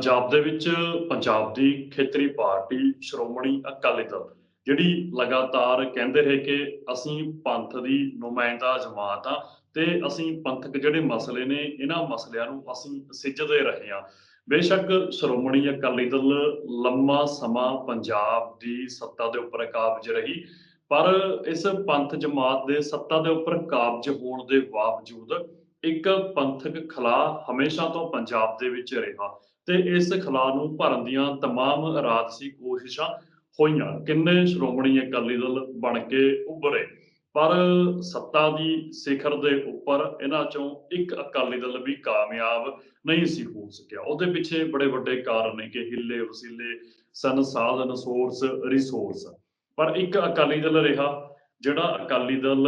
ਪੰਜਾਬ ਦੇ ਵਿੱਚ ਪੰਜਾਬ ਦੀ ਖੇਤਰੀ ਪਾਰਟੀ, ਸ਼੍ਰੋਮਣੀ ਅਕਾਲੀ ਦਲ, ਜਿਹੜੀ ਲਗਾਤਾਰ ਕਹਿੰਦੇ ਰਹੇ ਕਿ ਅਸੀਂ ਪੰਥ ਦੀ ਨੁਮਾਇੰਦਾ ਜਮਾਤ ਆ ਤੇ ਅਸੀਂ ਪੰਥਕ ਜਿਹੜੇ ਮਸਲੇ ਨੇ, ਇਹਨਾਂ ਮਸਲਿਆਂ ਨੂੰ ਅਸੀਂ ਸਿੱਝਦੇ ਰਹੇ ਹਾਂ ਬੇਸ਼ੱਕ ਸ਼੍ਰੋਮਣੀ ਅਕਾਲੀ ਦਲ ਲੰਮਾ ਸਮਾਂ ਪੰਜਾਬ ਦੀ ਸੱਤਾ ਦੇ ਉੱਪਰ ਕਾਬਜ ਰਹੀ, ਪਰ ਇਸ ਪੰਥ ਜਮਾਤ ਦੇ ਸੱਤਾ ਦੇ ਉੱਪਰ ਕਾਬਜ ਹੋਣ ਦੇ ਬਾਵਜੂਦ ਇੱਕ ਪੰਥਕ ਖਲਾ ਹਮੇਸ਼ਾ ਤੋਂ ਪੰਜਾਬ ਦੇ ਵਿੱਚ ਰਿਹਾ। ਤੇ ਇਸ ਖਲਾ ਨੂੰ ਭਰਨ ਦੀਆਂ तमाम ਰਾਜਸੀ ਕੋਸ਼ਿਸ਼ਾਂ ਹੋਈਆਂ ਕਿੰਨੇ ਸ਼੍ਰੋਮਣੀ ਅਕਾਲੀ ਦਲ ਬਣ ਕੇ ਉੱਭਰੇ ਪਰ ਸੱਤਾ ਦੀ ਸਿਖਰ ਦੇ ਉੱਪਰ ਇਹਨਾਂ ਚੋਂ ਇੱਕ ਅਕਾਲੀ ਦਲ ਵੀ ਕਾਮਯਾਬ ਨਹੀਂ ਸੀ ਹੋ ਸਕਿਆ ਉਹਦੇ ਪਿੱਛੇ ਬੜੇ ਵੱਡੇ ਕਾਰਨ ਨੇ ਕਿ ਹਿੱਲੇ ਵਸੀਲੇ ਸੰਸਾਧਨ ਸੋਰਸ ਰਿਸੋਰਸ ਪਰ ਇੱਕ ਅਕਾਲੀ ਦਲ ਰਿਹਾ ਜਿਹੜਾ ਅਕਾਲੀ ਦਲ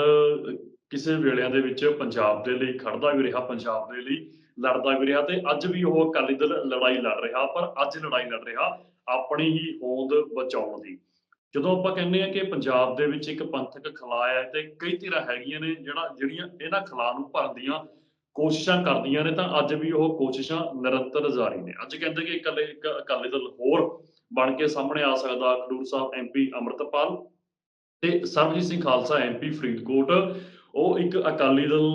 ਕਿਸੇ ਵੇਲਿਆਂ ਦੇ ਵਿੱਚ ਪੰਜਾਬ ਦੇ ਲਈ ਖੜਦਾ ਵੀ ਰਿਹਾ ਪੰਜਾਬ ਦੇ ਲਈ ਲੜਦਾ ਵੀ ਰਿਹਾ ਤੇ ਅੱਜ ਵੀ ਉਹ ਅਕਾਲੀ ਦਲ ਲੜਾਈ ਲੜ ਰਿਹਾ, ਪਰ ਅੱਜ ਲੜਾਈ ਲੜ ਰਿਹਾ ਆਪਣੀ ਹੀ ਹੋਂਦ ਬਚਾਉਣ ਦੀ। ਜਦੋਂ ਆਪਾਂ ਕਹਿੰਦੇ ਆ ਕਿ ਪੰਜਾਬ ਦੇ ਵਿੱਚ ਇੱਕ ਪੰਥਕ ਖਲਾ ਹੈ ਤੇ ਕਈ ਧਿਰਾਂ ਹੈਗੀਆਂ ਨੇ ਜਿਹੜਾ ਜਿਹੜੀਆਂ ਇਹਨਾਂ ਖਲਾ ਨੂੰ ਭਰਨ ਦੀਆਂ ਕੋਸ਼ਿਸ਼ਾਂ ਕਰਦੀਆਂ ਨੇ, ਤਾਂ ਅੱਜ ਵੀ ਉਹ ਕੋਸ਼ਿਸ਼ਾਂ ਨਿਰੰਤਰ ਜਾਰੀ ਨੇ। ਅੱਜ ਕਹਿੰਦੇ ਕਿ ਇਕੱਲੇ ਇੱਕ ਅਕਾਲੀ ਦਲ ਹੋਰ ਬਣ ਕੇ ਸਾਹਮਣੇ ਆ ਸਕਦਾ, ਖਡੂਰ ਸਾਹਿਬ ਐਮਪੀ ਅਮਰਤਪਾਲ ਤੇ ਸਰਬਜੀਤ ਸਿੰਘ ਖਾਲਸਾ ਐਮਪੀ ਫਰੀਦਕੋਟ। ਉਹ ਇੱਕ ਅਕਾਲੀ ਦਲ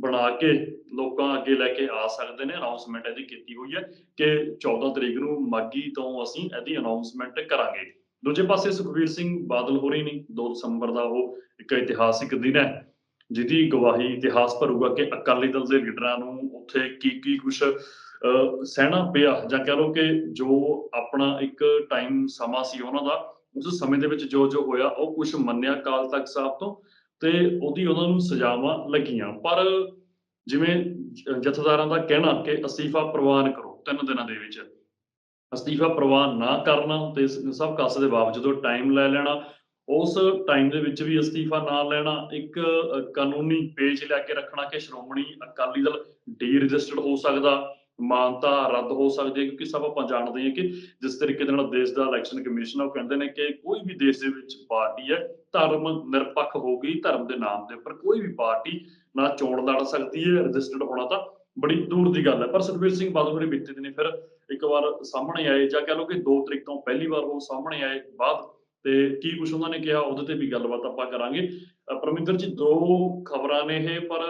ਬਣਾ ਕੇ ਲੋਕਾਂ ਅੱਗੇ ਲੈ ਕੇ ਆ ਸਕਦੇ ਨੇ ਅਨਾਉਂਸਮੈਂਟ ਇਹਦੀ ਕੀਤੀ ਹੋਈ ਹੈ ਕਿ 14 ਤਰੀਕ ਨੂੰ ਮਾਗੀ ਤੋਂ ਅਸੀਂ ਇਹਦੀ ਅਨਾਉਂਸਮੈਂਟ ਕਰਾਂਗੇ। ਦੂਜੇ ਪਾਸੇ ਸੁਖਵੀਰ ਸਿੰਘ ਬਾਦਲ ਹੋ ਰਹੀ ਨਹੀਂ 2 ਦਸੰਬਰ ਦਾ ਉਹ ਇੱਕ ਇਤਿਹਾਸਿਕ ਦਿਨ ਹੈ, ਜਿਹਦੀ ਗਵਾਹੀ ਇਤਿਹਾਸ ਭਰੂਗਾ ਕਿ ਅਕਾਲੀ ਦਲ ਦੇ ਲੀਡਰਾਂ ਨੂੰ ਉੱਥੇ ਕੀ ਕੀ ਕੁਝ ਸਹਿਣਾ ਪਿਆ ਜਾਂ ਕਹ ਲਓ ਕਿ ਜੋ ਆਪਣਾ ਇੱਕ ਟਾਈਮ ਸਮਾਂ ਸੀ ਉਹਨਾਂ ਦਾ, ਉਸ ਸਮੇਂ ਦੇ ਵਿੱਚ ਜੋ ਜੋ ਹੋਇਆ, ਉਹ ਕੁਝ ਮੰਨਿਆ ਕਾਲ ਤੱਕ ਸਾਹਿਬ ਤੋਂ ਤੇ ਉਹਦੀ ਉਹਨਾਂ ਨੂੰ ਸਜ਼ਾਵਾਂ ਲੱਗੀਆਂ। ਪਰ ਜਿਵੇਂ ਜਥੇਦਾਰਾਂ ਦਾ ਕਹਿਣਾ ਕਿ ਅਸਤੀਫਾ ਪ੍ਰਵਾਨ ਕਰੋ ਤਿੰਨ ਦਿਨਾਂ ਦੇ ਵਿੱਚ। ਅਸਤੀਫਾ ਪ੍ਰਵਾਨ ਨਾ ਕਰਨਾ ਤੇ ਸਭ ਕਾਸੇ ਦੇ ਬਾਵਜੂਦ ਟਾਈਮ ਲੈ ਲੈਣਾ। ਉਸ ਟਾਈਮ ਦੇ ਵਿੱਚ ਵੀ ਅਸਤੀਫਾ ਨਾ ਲੈਣਾ, ਇੱਕ ਕਾਨੂੰਨੀ ਪੇਜ ਲੈ ਕੇ ਰੱਖਣਾ ਕਿ ਸ਼੍ਰੋਮਣੀ ਅਕਾਲੀ ਦਲ ਡੀ ਰਜਿਸਟਰਡ ਹੋ ਸਕਦਾ। ਮਾਨਤਾ ਰੱਦ ਹੋ ਸਕਦੀ ਹੈ, ਕਿਉਂਕਿ ਸਭ ਆਪਾਂ ਜਾਣਦੇ ਹਾਂ ਕਿ ਜਿਸ ਤਰੀਕੇ ਦੇ ਨਾਲ ਦੇਸ਼ ਦਾ ਇਲੈਕਸ਼ਨ ਕਮਿਸ਼ਨ ਉਹ ਕਹਿੰਦੇ ਨੇ ਕਿ ਕੋਈ ਵੀ ਦੇਸ਼ ਦੇ ਵਿੱਚ ਪਾਰਟੀ ਹੈ, ਧਰਮ ਨਿਰਪੱਖ ਹੋਗੀ ਧਰਮ ਦੇ ਨਾਮ ਦੇ ਉੱਪਰ, ਕੋਈ ਵੀ ਪਾਰਟੀ ਨਾ ਚੋਣ ਲੜ ਸਕਦੀ ਹੈ ਰਜਿਸਟਰਡ ਹੋਣਾ ਤਾਂ ਬੜੀ ਦੂਰ ਦੀ ਗੱਲ ਹੈ। ਪਰ ਸੁਖਬੀਰ ਸਿੰਘ ਬਾਦਲ ਹੋਣੀ ਬੀਤੇ ਦਿਨੇ ਫਿਰ ਇੱਕ ਵਾਰ ਸਾਹਮਣੇ ਆਏ ਜਾਂ ਕਹ ਲਓ ਕਿ 2 ਤਰੀਕ ਤੋਂ ਪਹਿਲੀ ਵਾਰ ਉਹ ਸਾਹਮਣੇ ਆਏ, ਬਾਅਦ ਤੇ ਕੀ ਕੁਝ ਉਹਨਾਂ ਨੇ ਕਿਹਾ, ਉਹਦੇ ਤੇ ਵੀ ਗੱਲਬਾਤ ਆਪਾਂ ਕਰਾਂਗੇ। ਪਰਮਿੰਦਰ ਜੀ, ਦੋ ਖਬਰਾਂ ਨੇ ਇਹ, ਪਰ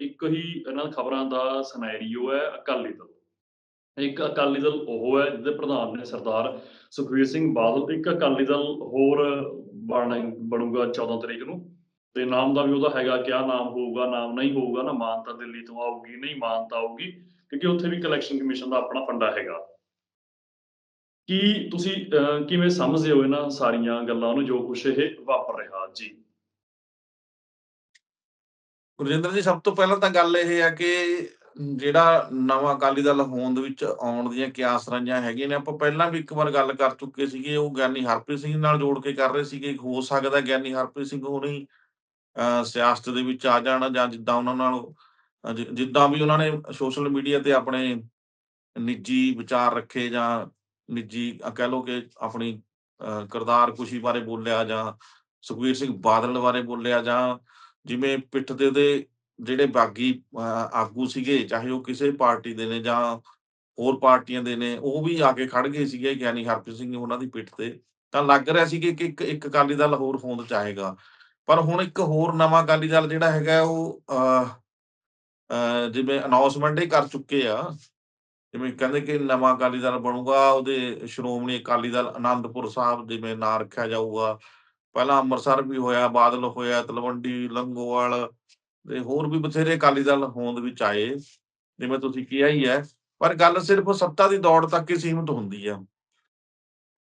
ਇੱਕ ਹੀ ਇਹਨਾਂ ਖਬਰਾਂ ਦਾ ਸਿਨੈਰੀਓ ਹੈ, ਅਕਾਲੀ ਦਲ। ਇੱਕ ਅਕਾਲੀ ਦਲ ਉਹ ਹੈ, ਜਿਹਦੇ ਪ੍ਰਧਾਨ ਨੇ ਸਰਦਾਰ ਸੁਖਬੀਰ ਸਿੰਘ ਬਾਦਲ, ਇੱਕ ਅਕਾਲੀ ਦਲ ਹੋਰ ਬਣ, ਬਣੂਗਾ 14 ਤਰੀਕ ਨੂੰ। ਤੇ ਨਾਮ ਦਾ ਵੀ ਉਹਦਾ ਹੈਗਾ, ਕਿਆ ਨਾਮ ਹੋਊਗਾ, ਨਾਮ ਨਹੀਂ ਹੋਊਗਾ, ਨਾ ਮਾਨਤਾ ਦਿੱਲੀ ਤੋਂ ਆਊਗੀ, ਨਹੀਂ ਮਾਨਤਾ ਆਊਗੀ, ਕਿਉਂਕਿ ਉੱਥੇ ਵੀ ਕਲੈਕਸ਼ਨ ਕਮਿਸ਼ਨ ਦਾ ਆਪਣਾ ਫੰਡਾ ਹੈਗਾ। ਕੀ ਤੁਸੀਂ ਕਿਵੇਂ ਸਮਝਦੇ ਹੋ ਇਹਨਾਂ ਸਾਰੀਆਂ ਗੱਲਾਂ ਨੂੰ ਜੋ ਕੁਛ ਇਹ ਵਾਪਰ ਰਿਹਾ ਜੀ? ਗੁਰਜਿੰਦਰ ਜੀ ਸਭ ਤੋਂ ਪਹਿਲਾਂ ਤਾਂ ਗੱਲ ਇਹ ਹੈ ਕਿ ਜਿਹੜਾ ਨਵਾਂ ਅਕਾਲੀ ਦਲ ਹੋਂਦ ਵਿੱਚ ਆਉਣ ਦੀਆਂ ਕਿਆਸ ਰੰਜਾਂ ਹੈਗੀਆਂ ਨੇ ਆਪਾਂ ਪਹਿਲਾਂ ਵੀ ਇੱਕ ਵਾਰ ਗੱਲ ਕਰ ਚੁੱਕੇ ਸੀਗੇ ਉਹ ਗਿਆਨੀ ਹਰਪ੍ਰੀਤ ਸਿੰਘ ਨਾਲ ਜੋੜ ਕੇ ਕਰ ਰਹੇ ਸੀਗੇ ਹੋ ਸਕਦਾ ਗਿਆਨੀ ਹਰਪ੍ਰੀਤ ਸਿੰਘ ਹੋਣੀ ਅਹ, ਸਿਆਸਤ ਦੇ ਵਿੱਚ ਆ ਜਾਣ ਜਾਂ ਜਿੱਦਾਂ ਉਹਨਾਂ ਨਾਲ ਜਿੱਦਾਂ ਵੀ ਉਹਨਾਂ ਨੇ ਸੋਸ਼ਲ ਮੀਡੀਆ ਤੇ ਆਪਣੇ ਨਿੱਜੀ ਵਿਚਾਰ ਰੱਖੇ ਜਾਂ ਨਿੱਜੀ ਕਹਿ ਲਓ ਕਿ ਆਪਣੀ ਅਹ, ਕਿਰਦਾਰ ਕੁਸ਼ੀ ਬਾਰੇ ਬੋਲਿਆ ਜਾਂ ਸੁਖਬੀਰ ਸਿੰਘ ਬਾਦਲ ਬਾਰੇ ਬੋਲਿਆ ਜਾਂ ਜਿਵੇਂ ਪਿੱਠ ਦੇ ਉਹਦੇ ਜਿਹੜੇ ਬਾਗੀ ਆਗੂ ਸੀਗੇ ਚਾਹੇ ਉਹ ਕਿਸੇ ਪਾਰਟੀ ਦੇ ਨੇ ਜਾਂ ਹੋਰ ਪਾਰਟੀਆਂ ਦੇ ਨੇ ਉਹ ਵੀ ਆ ਕੇ ਖੜ ਗਏ ਸੀਗੇ ਗਿਆਨੀ ਹਰਪ੍ਰੀਤ ਸਿੰਘ ਉਹਨਾਂ ਦੀ ਪਿੱਠ ਤੇ। ਤਾਂ ਲੱਗ ਰਿਹਾ ਸੀ ਕਿ ਇੱਕ ਇੱਕ ਅਕਾਲੀ ਦਲ ਹੋਰ ਹੋਂਦ ਚਾਹੇਗਾ ਪਰ ਹੁਣ ਇੱਕ ਹੋਰ ਨਵਾਂ ਅਕਾਲੀ ਦਲ ਜਿਹੜਾ ਹੈਗਾ ਉਹ ਅਹ, ਅਹ, ਜਿਵੇਂ ਅਨਾਉਂਸਮੈਂਟ ਹੀ ਕਰ ਚੁੱਕੇ ਆ। ਜਿਵੇਂ ਕਹਿੰਦੇ ਕਿ ਨਵਾਂ ਅਕਾਲੀ ਦਲ ਬਣੂਗਾ, ਉਹਦੇ ਸ਼੍ਰੋਮਣੀ ਅਕਾਲੀ ਦਲ ਆਨੰਦਪੁਰ ਸਾਹਿਬ ਜਿਵੇਂ ਨਾਂ ਰੱਖਿਆ ਜਾਊਗਾ। ਪਹਿਲਾਂ ਅੰਮ੍ਰਿਤਸਰ ਵੀ ਹੋਇਆ, ਬਾਦਲ ਹੋਇਆ, ਤਲਵੰਡੀ, ਲੰਗੋਵਾਲ ਤੇ ਹੋਰ ਵੀ ਬਥੇਰੇ ਅਕਾਲੀ ਦਲ ਹੋਂਦ ਵਿੱਚ ਆਏ, ਜਿਵੇਂ ਤੁਸੀਂ ਕਿਹਾ ਹੀ ਹੈ। ਪਰ ਗੱਲ ਸਿਰਫ ਸੱਤਾ ਦੀ ਦੌੜ ਤੱਕ ਹੀ ਸੀਮਿਤ ਹੁੰਦੀ ਆ।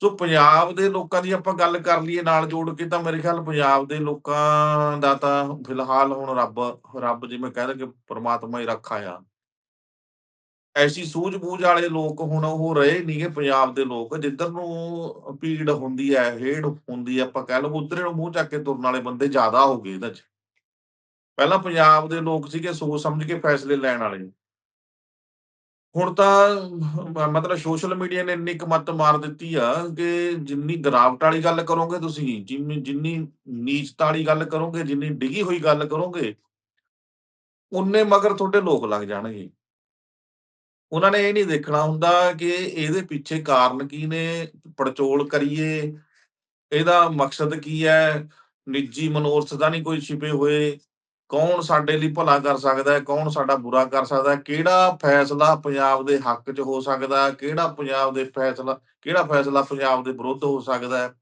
ਸੋ ਪੰਜਾਬ ਦੇ ਲੋਕਾਂ ਦੀ ਆਪਾਂ ਗੱਲ ਕਰ ਲਈਏ ਨਾਲ ਜੋੜ ਕੇ, ਤਾਂ ਮੇਰੇ ਖਿਆਲ ਪੰਜਾਬ ਦੇ ਲੋਕਾਂ ਦਾ ਤਾਂ ਫਿਲਹਾਲ ਹੁਣ ਰੱਬ ਰੱਬ ਜਿਵੇਂ ਕਹਿੰਦੇ ਕਿ ਪ੍ਰਮਾਤਮਾ ਹੀ ਰੱਖਾ ਆ। ਐਸੀ ਸੂਝ-ਬੂਝ ਵਾਲੇ ਲੋਕ ਹੁਣ ਉਹ ਰਹੇ ਨਹੀਂਗੇ ਪੰਜਾਬ ਦੇ ਲੋਕ, ਜਿੱਧਰ ਨੂੰ ਭੀੜ ਹੁੰਦੀ ਹੈ, ਹੇੜ ਹੁੰਦੀ ਹੈ, ਆਪਾਂ ਕਹਿ ਲਓ ਉਧਰੇ ਨੂੰ ਮੂੰਹ ਚੱਕ ਕੇ ਤੁਰਨ ਵਾਲੇ ਬੰਦੇ ਜ਼ਿਆਦਾ ਹੋ ਗਏ ਇਹਦੇ 'ਚ। ਪਹਿਲਾਂ ਪੰਜਾਬ ਦੇ ਲੋਕ ਸੀਗੇ ਸੋਚ ਸਮਝ ਕੇ ਫੈਸਲੇ ਲੈਣ ਵਾਲੇ। ਹੁਣ ਤਾਂ ਮਤਲਬ ਸੋਸ਼ਲ ਮੀਡੀਆ ਨੇ ਇੰਨੀ ਕਮੱਤ ਮਾਰ ਦਿੱਤੀ ਆ ਕਿ ਜਿੰਨੀ ਗਿਰਾਵਟ ਵਾਲੀ ਗੱਲ ਕਰੋਗੇ ਤੁਸੀਂ, ਜਿੰਨੀ ਜਿੰਨੀ ਨੀਚਤਾ ਵਾਲੀ ਗੱਲ ਕਰੋਗੇ, ਜਿੰਨੀ ਡਿੱਗੀ ਹੋਈ ਗੱਲ ਕਰੋਗੇ, ਉਨੇ ਮਗਰ ਤੁਹਾਡੇ ਲੋਕ ਲੱਗ ਜਾਣਗੇ। ਉਹਨਾਂ ਨੇ ਇਹ ਨਹੀਂ ਦੇਖਣਾ ਹੁੰਦਾ ਕਿ ਇਹਦੇ ਪਿੱਛੇ ਕਾਰਨ ਕੀ ਨੇ, ਪੜਚੋਲ ਕਰੀਏ, ਇਹਦਾ ਮਕਸਦ ਕੀ ਹੈ, ਨਿੱਜੀ ਮਨੋਰਥ ਦਾ ਨਹੀਂ ਕੋਈ ਛਿਪੇ ਹੋਏ, ਕੌਣ ਸਾਡੇ ਲਈ ਭਲਾ ਕਰ ਸਕਦਾ ਹੈ, ਕੌਣ ਸਾਡਾ ਬੁਰਾ ਕਰ ਸਕਦਾ ਹੈ, ਕਿਹੜਾ ਫੈਸਲਾ ਪੰਜਾਬ ਦੇ ਹੱਕ 'ਚ ਹੋ ਸਕਦਾ ਹੈ, ਕਿਹੜਾ ਪੰਜਾਬ ਦੇ ਫੈਸਲਾ ਕਿਹੜਾ ਫੈਸਲਾ ਪੰਜਾਬ ਦੇ ਵਿਰੁੱਧ ਹੋ ਸਕਦਾ ਹੈ।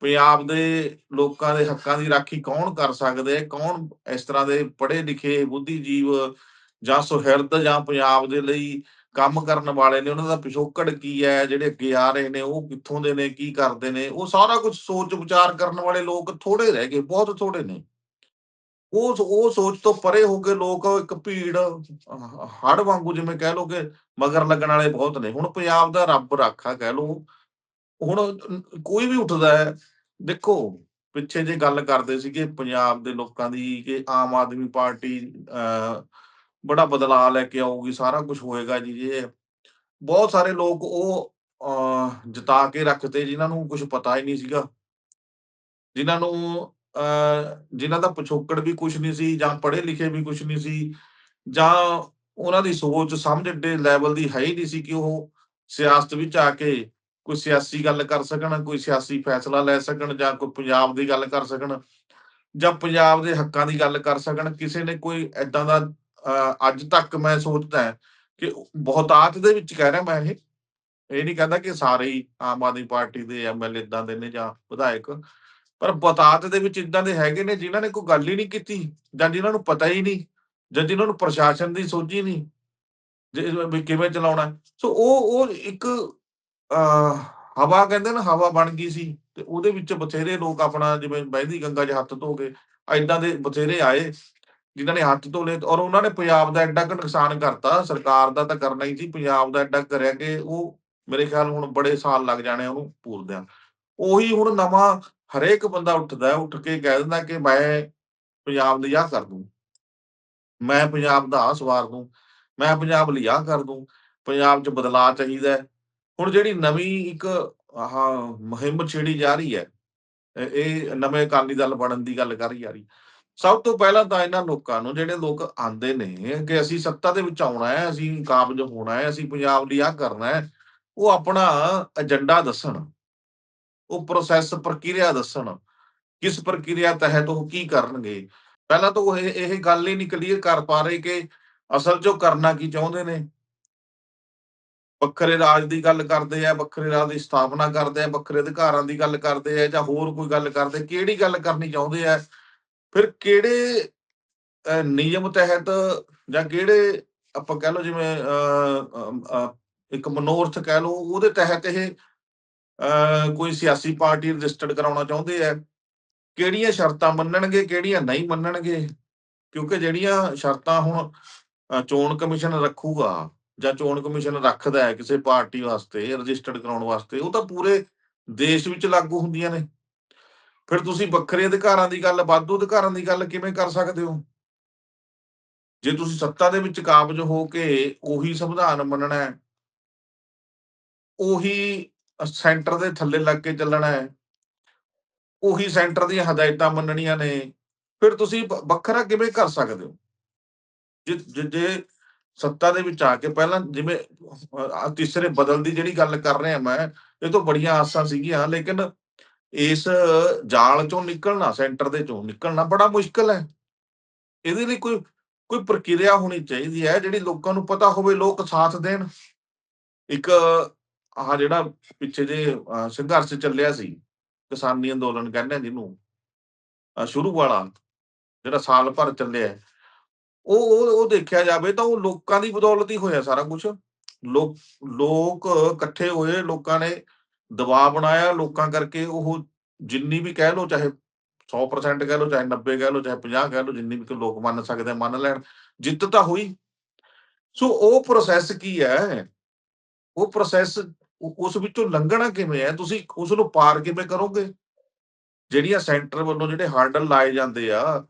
ਪੰਜਾਬ ਦੇ ਲੋਕਾਂ ਦੇ ਹੱਕਾਂ ਦੀ ਰਾਖੀ ਕੌਣ ਕਰ ਸਕਦੇ ਹੈ, ਕੌਣ ਇਸ ਤਰ੍ਹਾਂ ਦੇ ਪੜ੍ਹੇ ਲਿਖੇ ਬੁੱਧੀਜੀਵ ਜਾਂ ਸੁਹਿਰਦ ਜਾਂ ਪੰਜਾਬ ਦੇ ਲਈ ਕੰਮ ਕਰਨ ਵਾਲੇ ਨੇ, ਉਹਨਾਂ ਦਾ ਪਿਛੋਕੜ ਕੀ ਹੈ, ਜਿਹੜੇ ਅੱਗੇ ਆ ਰਹੇ ਨੇ ਉਹ ਕਿੱਥੋਂ ਦੇ ਨੇ, ਕੀ ਕਰਦੇ ਨੇ, ਉਹ ਸਾਰਾ ਕੁਝ ਸੋਚ ਵਿਚਾਰ ਕਰਨ ਵਾਲੇ ਲੋਕ ਥੋੜੇ ਰਹਿ ਗਏ, ਬਹੁਤ ਥੋੜ੍ਹੇ ਨੇ। ਉਹ ਉਹ ਸੋਚ ਤੋਂ ਪਰੇ ਹੋ ਕੇ ਲੋਕ ਇੱਕ ਭੀੜ ਹੜ ਵਾਂਗੂ ਜਿਵੇਂ ਕਹਿ ਲਓ ਕਿ ਮਗਰ ਲੱਗਣ ਵਾਲੇ ਬਹੁਤ ਨੇ। ਹੁਣ ਪੰਜਾਬ ਦਾ ਰੱਬ ਰਾਖਾ ਕਹਿ ਲਓ, ਹੁਣ ਕੋਈ ਵੀ ਉੱਠਦਾ ਹੈ ਦੇਖੋ ਪਿੱਛੇ ਜੇ ਗੱਲ ਕਰਦੇ ਸੀਗੇ ਪੰਜਾਬ ਦੇ ਲੋਕਾਂ ਦੀ ਕਿ ਆਮ ਆਦਮੀ ਪਾਰਟੀ ਅਹ ਬੜਾ ਬਦਲਾਅ ਲੈ ਕੇ ਆਊਗੀ, ਸਾਰਾ ਕੁਝ ਹੋਏਗਾ ਜੀ ਇਹ ਬਹੁਤ ਸਾਰੇ ਲੋਕ ਉਹ ਅਹ ਜਿਤਾ ਕੇ ਰੱਖਦੇ ਜਿਨ੍ਹਾਂ ਨੂੰ ਕੁਝ ਪਤਾ ਹੀ ਨਹੀਂ ਸੀਗਾ। ਜਿਨ੍ਹਾਂ ਨੂੰ ਅਹ ਜਿਨ੍ਹਾਂ ਦਾ ਪਿਛੋਕੜ ਵੀ ਕੁਛ ਨਹੀਂ ਸੀ ਜਾਂ ਪੜ੍ਹੇ ਲਿਖੇ ਵੀ ਕੁਛ ਨਹੀਂ ਸੀ ਜਾਂ ਉਹਨਾਂ ਦੀ ਸੋਚ ਸਮਝ ਏਡੇ ਲੈਵਲ ਦੀ ਹੈ ਹੀ ਨਹੀਂ ਸੀ ਕਿ ਉਹ ਸਿਆਸਤ ਵਿੱਚ ਆ ਕੇ ਕੋਈ ਸਿਆਸੀ ਗੱਲ ਕਰ ਸਕਣ, ਕੋਈ ਸਿਆਸੀ ਫੈਸਲਾ ਲੈ ਸਕਣ ਜਾਂ ਕੋਈ ਪੰਜਾਬ ਦੀ ਗੱਲ ਕਰ ਸਕਣ ਜਾਂ ਪੰਜਾਬ ਦੇ ਹੱਕਾਂ ਦੀ ਗੱਲ ਕਰ ਸਕਣ। ਕਿਸੇ ਨੇ ਕੋਈ ਏਦਾਂ ਦਾ ਅੱਜ ਤੱਕ ਮੈਂ ਸੋਚਦਾ ਕਿ ਬਹੁਤਾਤ ਦੇ ਵਿੱਚ ਕਹਿ ਰਿਹਾ ਮੈਂ ਇਹ, ਇਹ ਨਹੀਂ ਕਹਿੰਦਾ ਕਿ ਸਾਰੇ ਹੀ ਆਮ ਆਦਮੀ ਪਾਰਟੀ ਦੇ ਐਮਐਲਏ ਏਦਾਂ ਦੇ ਨੇ ਜਾਂ ਵਿਧਾਇਕ ਪਰ ਬਹੁਤਾਤ ਦੇ ਵਿੱਚ ਇਦਾਂ ਦੇ ਹੈਗੇ ਨੇ ਜਿਨ੍ਹਾਂ ਨੇ ਕੋਈ ਗੱਲ ਹੀ ਨਹੀਂ ਕੀਤੀ ਜਾਂ ਜਿਨ੍ਹਾਂ ਨੂੰ ਪਤਾ ਹੀ ਨਹੀਂ ਜਾਂ ਜਿਨ੍ਹਾਂ ਨੂੰ ਪ੍ਰਸ਼ਾਸਨ ਦੀ ਸੋਝੀ ਨਹੀਂ ਜੇ ਕਿਵੇਂ ਚਲਾਉਣਾ ਸੋ ਉਹ ਉਹ ਇੱਕ ਅਹ ਹਵਾ ਕਹਿੰਦੇ ਨਾ ਹਵਾ ਬਣ ਗਈ ਸੀ ਤੇ ਉਹਦੇ ਵਿੱਚ ਬਥੇਰੇ ਲੋਕ ਆਪਣਾ ਜਿਵੇਂ ਮਹਿੰਦੀ ਗੰਗਾ 'ਚ ਹੱਥ ਧੋ ਕੇ ਏਦਾਂ ਦੇ ਬਥੇਰੇ ਆਏ ਜਿਨ੍ਹਾਂ ਨੇ ਹੱਥ ਧੋ ਲਏ ਔਰ ਉਹਨਾਂ ਨੇ ਪੰਜਾਬ ਦਾ ਐਡਾ ਕੁ ਨੁਕਸਾਨ ਕਰਤਾ। ਸਰਕਾਰ ਦਾ ਤਾਂ ਕਰਨਾ ਹੀ ਸੀ, ਪੰਜਾਬ ਦਾ ਐਡਾ ਕਰਿਆ ਕਿ ਉਹ ਮੇਰੇ ਖਿਆਲ ਹੁਣ ਬੜੇ ਸਾਲ ਲੱਗ ਜਾਣੇ ਉਹਨੂੰ ਪੂਰਦਿਆਂ ਉਹੀ ਹੁਣ ਨਵਾਂ ਹਰੇਕ ਬੰਦਾ ਉੱਠਦਾ ਉੱਠ ਕੇ ਕਹਿ ਦਿੰਦਾ ਕਿ ਮੈਂ ਪੰਜਾਬ ਲਈ ਆਹ ਕਰ ਦੂੰ। ਮੈਂ ਪੰਜਾਬ ਦਾ ਆਹ ਸਵਾਰ ਦੂੰ। ਮੈਂ ਪੰਜਾਬ ਲਈ ਆਹ ਕਰ ਦੂੰ। ਪੰਜਾਬ 'ਚ ਬਦਲਾਅ ਚਾਹੀਦਾ ਹੁਣ ਜਿਹੜੀ ਨਵੀਂ ਇੱਕ ਆਹ ਮੁਹਿੰਮ ਛੇੜੀ ਜਾ ਰਹੀ ਹੈ, ਇਹ ਇਹ ਨਵੇਂ ਅਕਾਲੀ ਦਲ ਬਣਨ ਦੀ ਗੱਲ ਕਰੀ ਜਾ ਰਹੀ ਸਭ ਤੋਂ ਪਹਿਲਾਂ ਤਾਂ ਇਹਨਾਂ ਲੋਕਾਂ ਨੂੰ, ਜਿਹੜੇ ਲੋਕ ਆਂਦੇ ਨੇ ਕਿ ਅਸੀਂ ਸੱਤਾ ਦੇ ਵਿੱਚ ਆਉਣਾ ਹੈ, ਅਸੀਂ ਕਾਬਜ ਹੋਣਾ ਹੈ, ਅਸੀਂ ਪੰਜਾਬ ਲਈ ਆਹ ਕਰਨਾ ਹੈ, ਉਹ ਆਪਣਾ ਏਜੰਡਾ ਦੱਸਣ, ਉਹ ਪ੍ਰੋਸੈਸ ਪ੍ਰਕਿਰਿਆ ਦੱਸਣ, ਕਿਸ ਪ੍ਰਕਿਰਿਆ ਤਹਿਤ ਉਹ ਕੀ ਕਰਨਗੇ। ਪਹਿਲਾਂ ਤਾਂ ਉਹ ਇਹ ਇਹ ਗੱਲ ਹੀ ਨਹੀਂ ਕਲੀਅਰ ਕਰ ਪਾ ਰਹੇ ਕਿ ਅਸਲ 'ਚ ਉਹ ਕਰਨਾ ਕੀ ਚਾਹੁੰਦੇ ਨੇ। ਵੱਖਰੇ ਰਾਜ ਦੀ ਗੱਲ ਕਰਦੇ ਆ, ਵੱਖਰੇ ਰਾਜ ਦੀ ਸਥਾਪਨਾ ਕਰਦੇ ਆ, ਵੱਖਰੇ ਅਧਿਕਾਰਾਂ ਦੀ ਗੱਲ ਕਰਦੇ ਆ ਜਾਂ ਹੋਰ ਕੋਈ ਗੱਲ ਕਰਦੇ, ਕਿਹੜੀ ਗੱਲ ਕਰਨੀ ਚਾਹੁੰਦੇ ਆ? ਫਿਰ ਕਿਹੜੇ ਨਿਯਮ ਤਹਿਤ ਜਾਂ ਕਿਹੜੇ ਆਪਾਂ ਕਹਿ ਲਓ ਜਿਵੇਂ ਅਹ, ਇੱਕ ਮਨੋਰਥ ਕਹਿ ਲਓ ਉਹਦੇ ਤਹਿਤ ਇਹ ਅਹ, ਕੋਈ ਸਿਆਸੀ ਪਾਰਟੀ ਰਜਿਸਟਰਡ ਕਰਾਉਣਾ ਚਾਹੁੰਦੇ ਆ? ਕਿਹੜੀਆਂ ਸ਼ਰਤਾਂ ਮੰਨਣਗੇ ਕਿਹੜੀਆਂ ਨਹੀਂ ਮੰਨਣਗੇ? ਕਿਉਂਕਿ ਜਿਹੜੀਆਂ ਸ਼ਰਤਾਂ ਹੁਣ ਚੋਣ ਕਮਿਸ਼ਨ ਰੱਖੂਗਾ ਜਾਂ ਚੋਣ ਕਮਿਸ਼ਨ ਰੱਖਦਾ ਹੈ ਕਿਸੇ ਪਾਰਟੀ ਵਾਸਤੇ ਰਜਿਸਟਰਡ ਕਰਾਉਣ ਵਾਸਤੇ ਉਹ ਤਾਂ ਪੂਰੇ ਦੇਸ਼ ਵਿੱਚ ਲਾਗੂ ਹੁੰਦੀਆਂ ਨੇ। ਫਿਰ ਤੁਸੀਂ ਵੱਖਰੇ ਅਧਿਕਾਰਾਂ ਦੀ ਗੱਲ, ਵਾਧੂ ਅਧਿਕਾਰਾਂ ਦੀ ਗੱਲ ਕਿਵੇਂ ਕਰ ਸਕਦੇ ਹੋ? ਜੇ ਤੁਸੀਂ ਸੱਤਾ ਦੇ ਵਿੱਚ ਕਾਬਜ ਹੋ ਕੇ ਉਹੀ ਸੰਵਿਧਾਨ ਮੰਨਣਾ ਹੈ, ਉਹੀ ਸੈਂਟਰ ਦੇ ਥੱਲੇ ਲੱਗ ਕੇ ਚੱਲਣਾ ਹੈ, ਉਹੀ ਸੈਂਟਰ ਦੀਆਂ ਹਦਾਇਤਾਂ ਮੰਨਣੀਆਂ ਨੇ, ਫਿਰ ਤੁਸੀਂ ਵੱਖਰਾ ਕਿਵੇਂ ਕਰ ਸਕਦੇ ਹੋ? ਜੇ, ਜੇ- ਜੇ ਸੱਤਾ ਦੇ ਵਿੱਚ ਆ ਕੇ ਪਹਿਲਾਂ ਜਿਵੇਂ ਤੀਸਰੇ ਬਦਲ ਦੀ ਜਿਹੜੀ ਗੱਲ ਕਰ ਰਿਹਾ ਮੈਂ, ਇਹ ਤੋਂ ਬੜੀਆਂ ਆਸਾਂ ਸੀਗੀਆਂ, ਲੇਕਿਨ ਇਸ ਜਾਲ ਚੋਂ ਨਿਕਲਣਾ, ਸੈਂਟਰ ਦੇ ਚੋਂ ਨਿਕਲਣਾ ਬੜਾ ਮੁਸ਼ਕਲ ਹੈ। ਇਹਦੇ ਲਈ ਕੋਈ ਕੋਈ ਪ੍ਰਕਿਰਿਆ ਹੋਣੀ ਚਾਹੀਦੀ ਹੈ ਜਿਹੜੀ ਲੋਕਾਂ ਨੂੰ ਪਤਾ ਹੋਵੇ, ਲੋਕ ਸਾਥ ਦੇਣ। ਇੱਕ ਆਹ ਜਿਹੜਾ ਪਿੱਛੇ ਜੇ ਸੰਘਰਸ਼ ਚੱਲਿਆ ਸੀ, ਕਿਸਾਨੀ ਅੰਦੋਲਨ ਕਹਿੰਦੇ ਆ ਜਿਹਨੂੰ ਸ਼ੁਰੂ ਵਾਲਾ, ਜਿਹੜਾ ਸਾਲ ਭਰ ਚੱਲਿਆ ਉਹ ਉਹ ਉਹ ਦੇਖਿਆ ਜਾਵੇ ਤਾਂ ਉਹ ਲੋਕਾਂ ਦੀ ਬਦੌਲਤ ਹੀ ਹੋਇਆ ਸਾਰਾ ਕੁਝ ਲੋਕ ਲੋਕ ਇਕੱਠੇ ਹੋਏ, ਲੋਕਾਂ ਨੇ ਦਬਾਅ ਬਣਾਇਆ ਲੋਕਾਂ ਕਰਕੇ, ਉਹ ਜਿੰਨੀ ਵੀ ਕਹਿ ਲਓ ਚਾਹੇ 100% ਕਹਿ ਲਓ, ਚਾਹੇ 90 ਕਹਿ ਲਓ, ਚਾਹੇ 50 ਕਹਿ ਲਓ, ਜਿੰਨੀ ਵੀ ਲੋਕ ਮੰਨ ਸਕਦੇ ਮੰਨ ਲੈਣ, ਜਿੱਤ ਤਾਂ ਹੋਈ। ਸੋ ਉਹ ਪ੍ਰੋਸੈਸ ਕੀ ਹੈ? ਉਹ ਪ੍ਰੋਸੈਸ ਉਸ ਵਿੱਚੋਂ ਲੰਘਣਾ ਕਿਵੇਂ ਹੈ? ਤੁਸੀਂ ਉਸ ਨੂੰ ਪਾਰ ਕਿਵੇਂ ਕਰੋਗੇ? ਜਿਹੜੀਆਂ ਸੈਂਟਰ ਵੱਲੋਂ ਜਿਹੜੇ ਹਰਡਲ ਲਾਏ ਜਾਂਦੇ ਆ,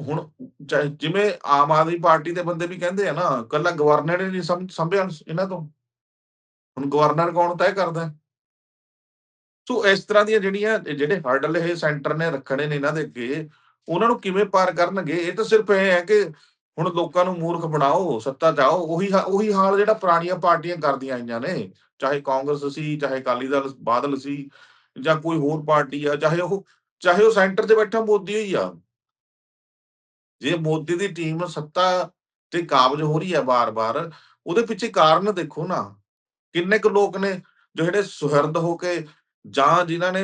ਹੁਣ ਚਾਹੇ ਜਿਵੇਂ ਆਮ ਆਦਮੀ ਪਾਰਟੀ ਦੇ ਬੰਦੇ ਵੀ ਕਹਿੰਦੇ ਆ ਨਾ, ਕੱਲਾ ਗਵਰਨਰ ਹੀ ਨਹੀਂ ਸਮ- ਸੰਭਿਆ ਇਹਨਾਂ ਤੋਂ। ਹੁਣ ਗਵਰਨਰ ਕੌਣ ਤੈਅ ਕਰਦਾ? ਹੈ? ਸੋ ਇਸ ਤਰ੍ਹਾਂ ਦੀਆਂ ਜਿਹੜੀਆਂ ਜਿਹੜੇ ਹਰਡਲ ਇਹ ਸੈਂਟਰ ਨੇ ਰੱਖਣੇ ਨੇ ਇਹਨਾਂ ਦੇ ਅੱਗੇ, ਉਹਨਾਂ ਨੂੰ ਕਿਵੇਂ ਪਾਰ ਕਰਨਗੇ? ਇਹ ਤਾਂ ਸਿਰਫ ਇਹ ਹੈ ਕਿ ਹੁਣ ਲੋਕਾਂ ਨੂੰ ਮੂਰਖ ਬਣਾਓ, ਸੱਤਾ 'ਚ ਉਹੀ ਉਹੀ ਹਾਲ ਜਿਹੜਾ ਪੁਰਾਣੀਆਂ ਪਾਰਟੀਆਂ ਕਰਦੀਆਂ ਆਈਆਂ ਨੇ। ਚਾਹੇ ਕਾਂਗਰਸ ਸੀ, ਚਾਹੇ ਅਕਾਲੀ ਦਲ, ਬਾਦਲ ਸੀ, ਜਾਂ ਕੋਈ ਹੋਰ ਪਾਰਟੀ ਆ, ਚਾਹੇ ਉਹ ਚਾਹੇ ਉਹ ਸੈਂਟਰ ਤੇ ਬੈਠਾ ਮੋਦੀ ਹੀ ਆ। ਜੇ ਮੋਦੀ ਦੀ ਟੀਮ ਸੱਤਾ ਤੇ ਕਾਬਜ ਹੋ ਰਹੀ ਹੈ ਬਾਰ-ਬਾਰ ਉਹਦੇ ਪਿੱਛੇ ਕਾਰਨ ਦੇਖੋ ਨਾ। ਕਿੰਨੇ ਕੁ ਲੋਕ ਨੇ ਜੋ ਜਿਹੜੇ ਸੁਹਿਰਦ ਹੋ ਕੇ ਜਾਂ ਜਿਨ੍ਹਾਂ ਨੇ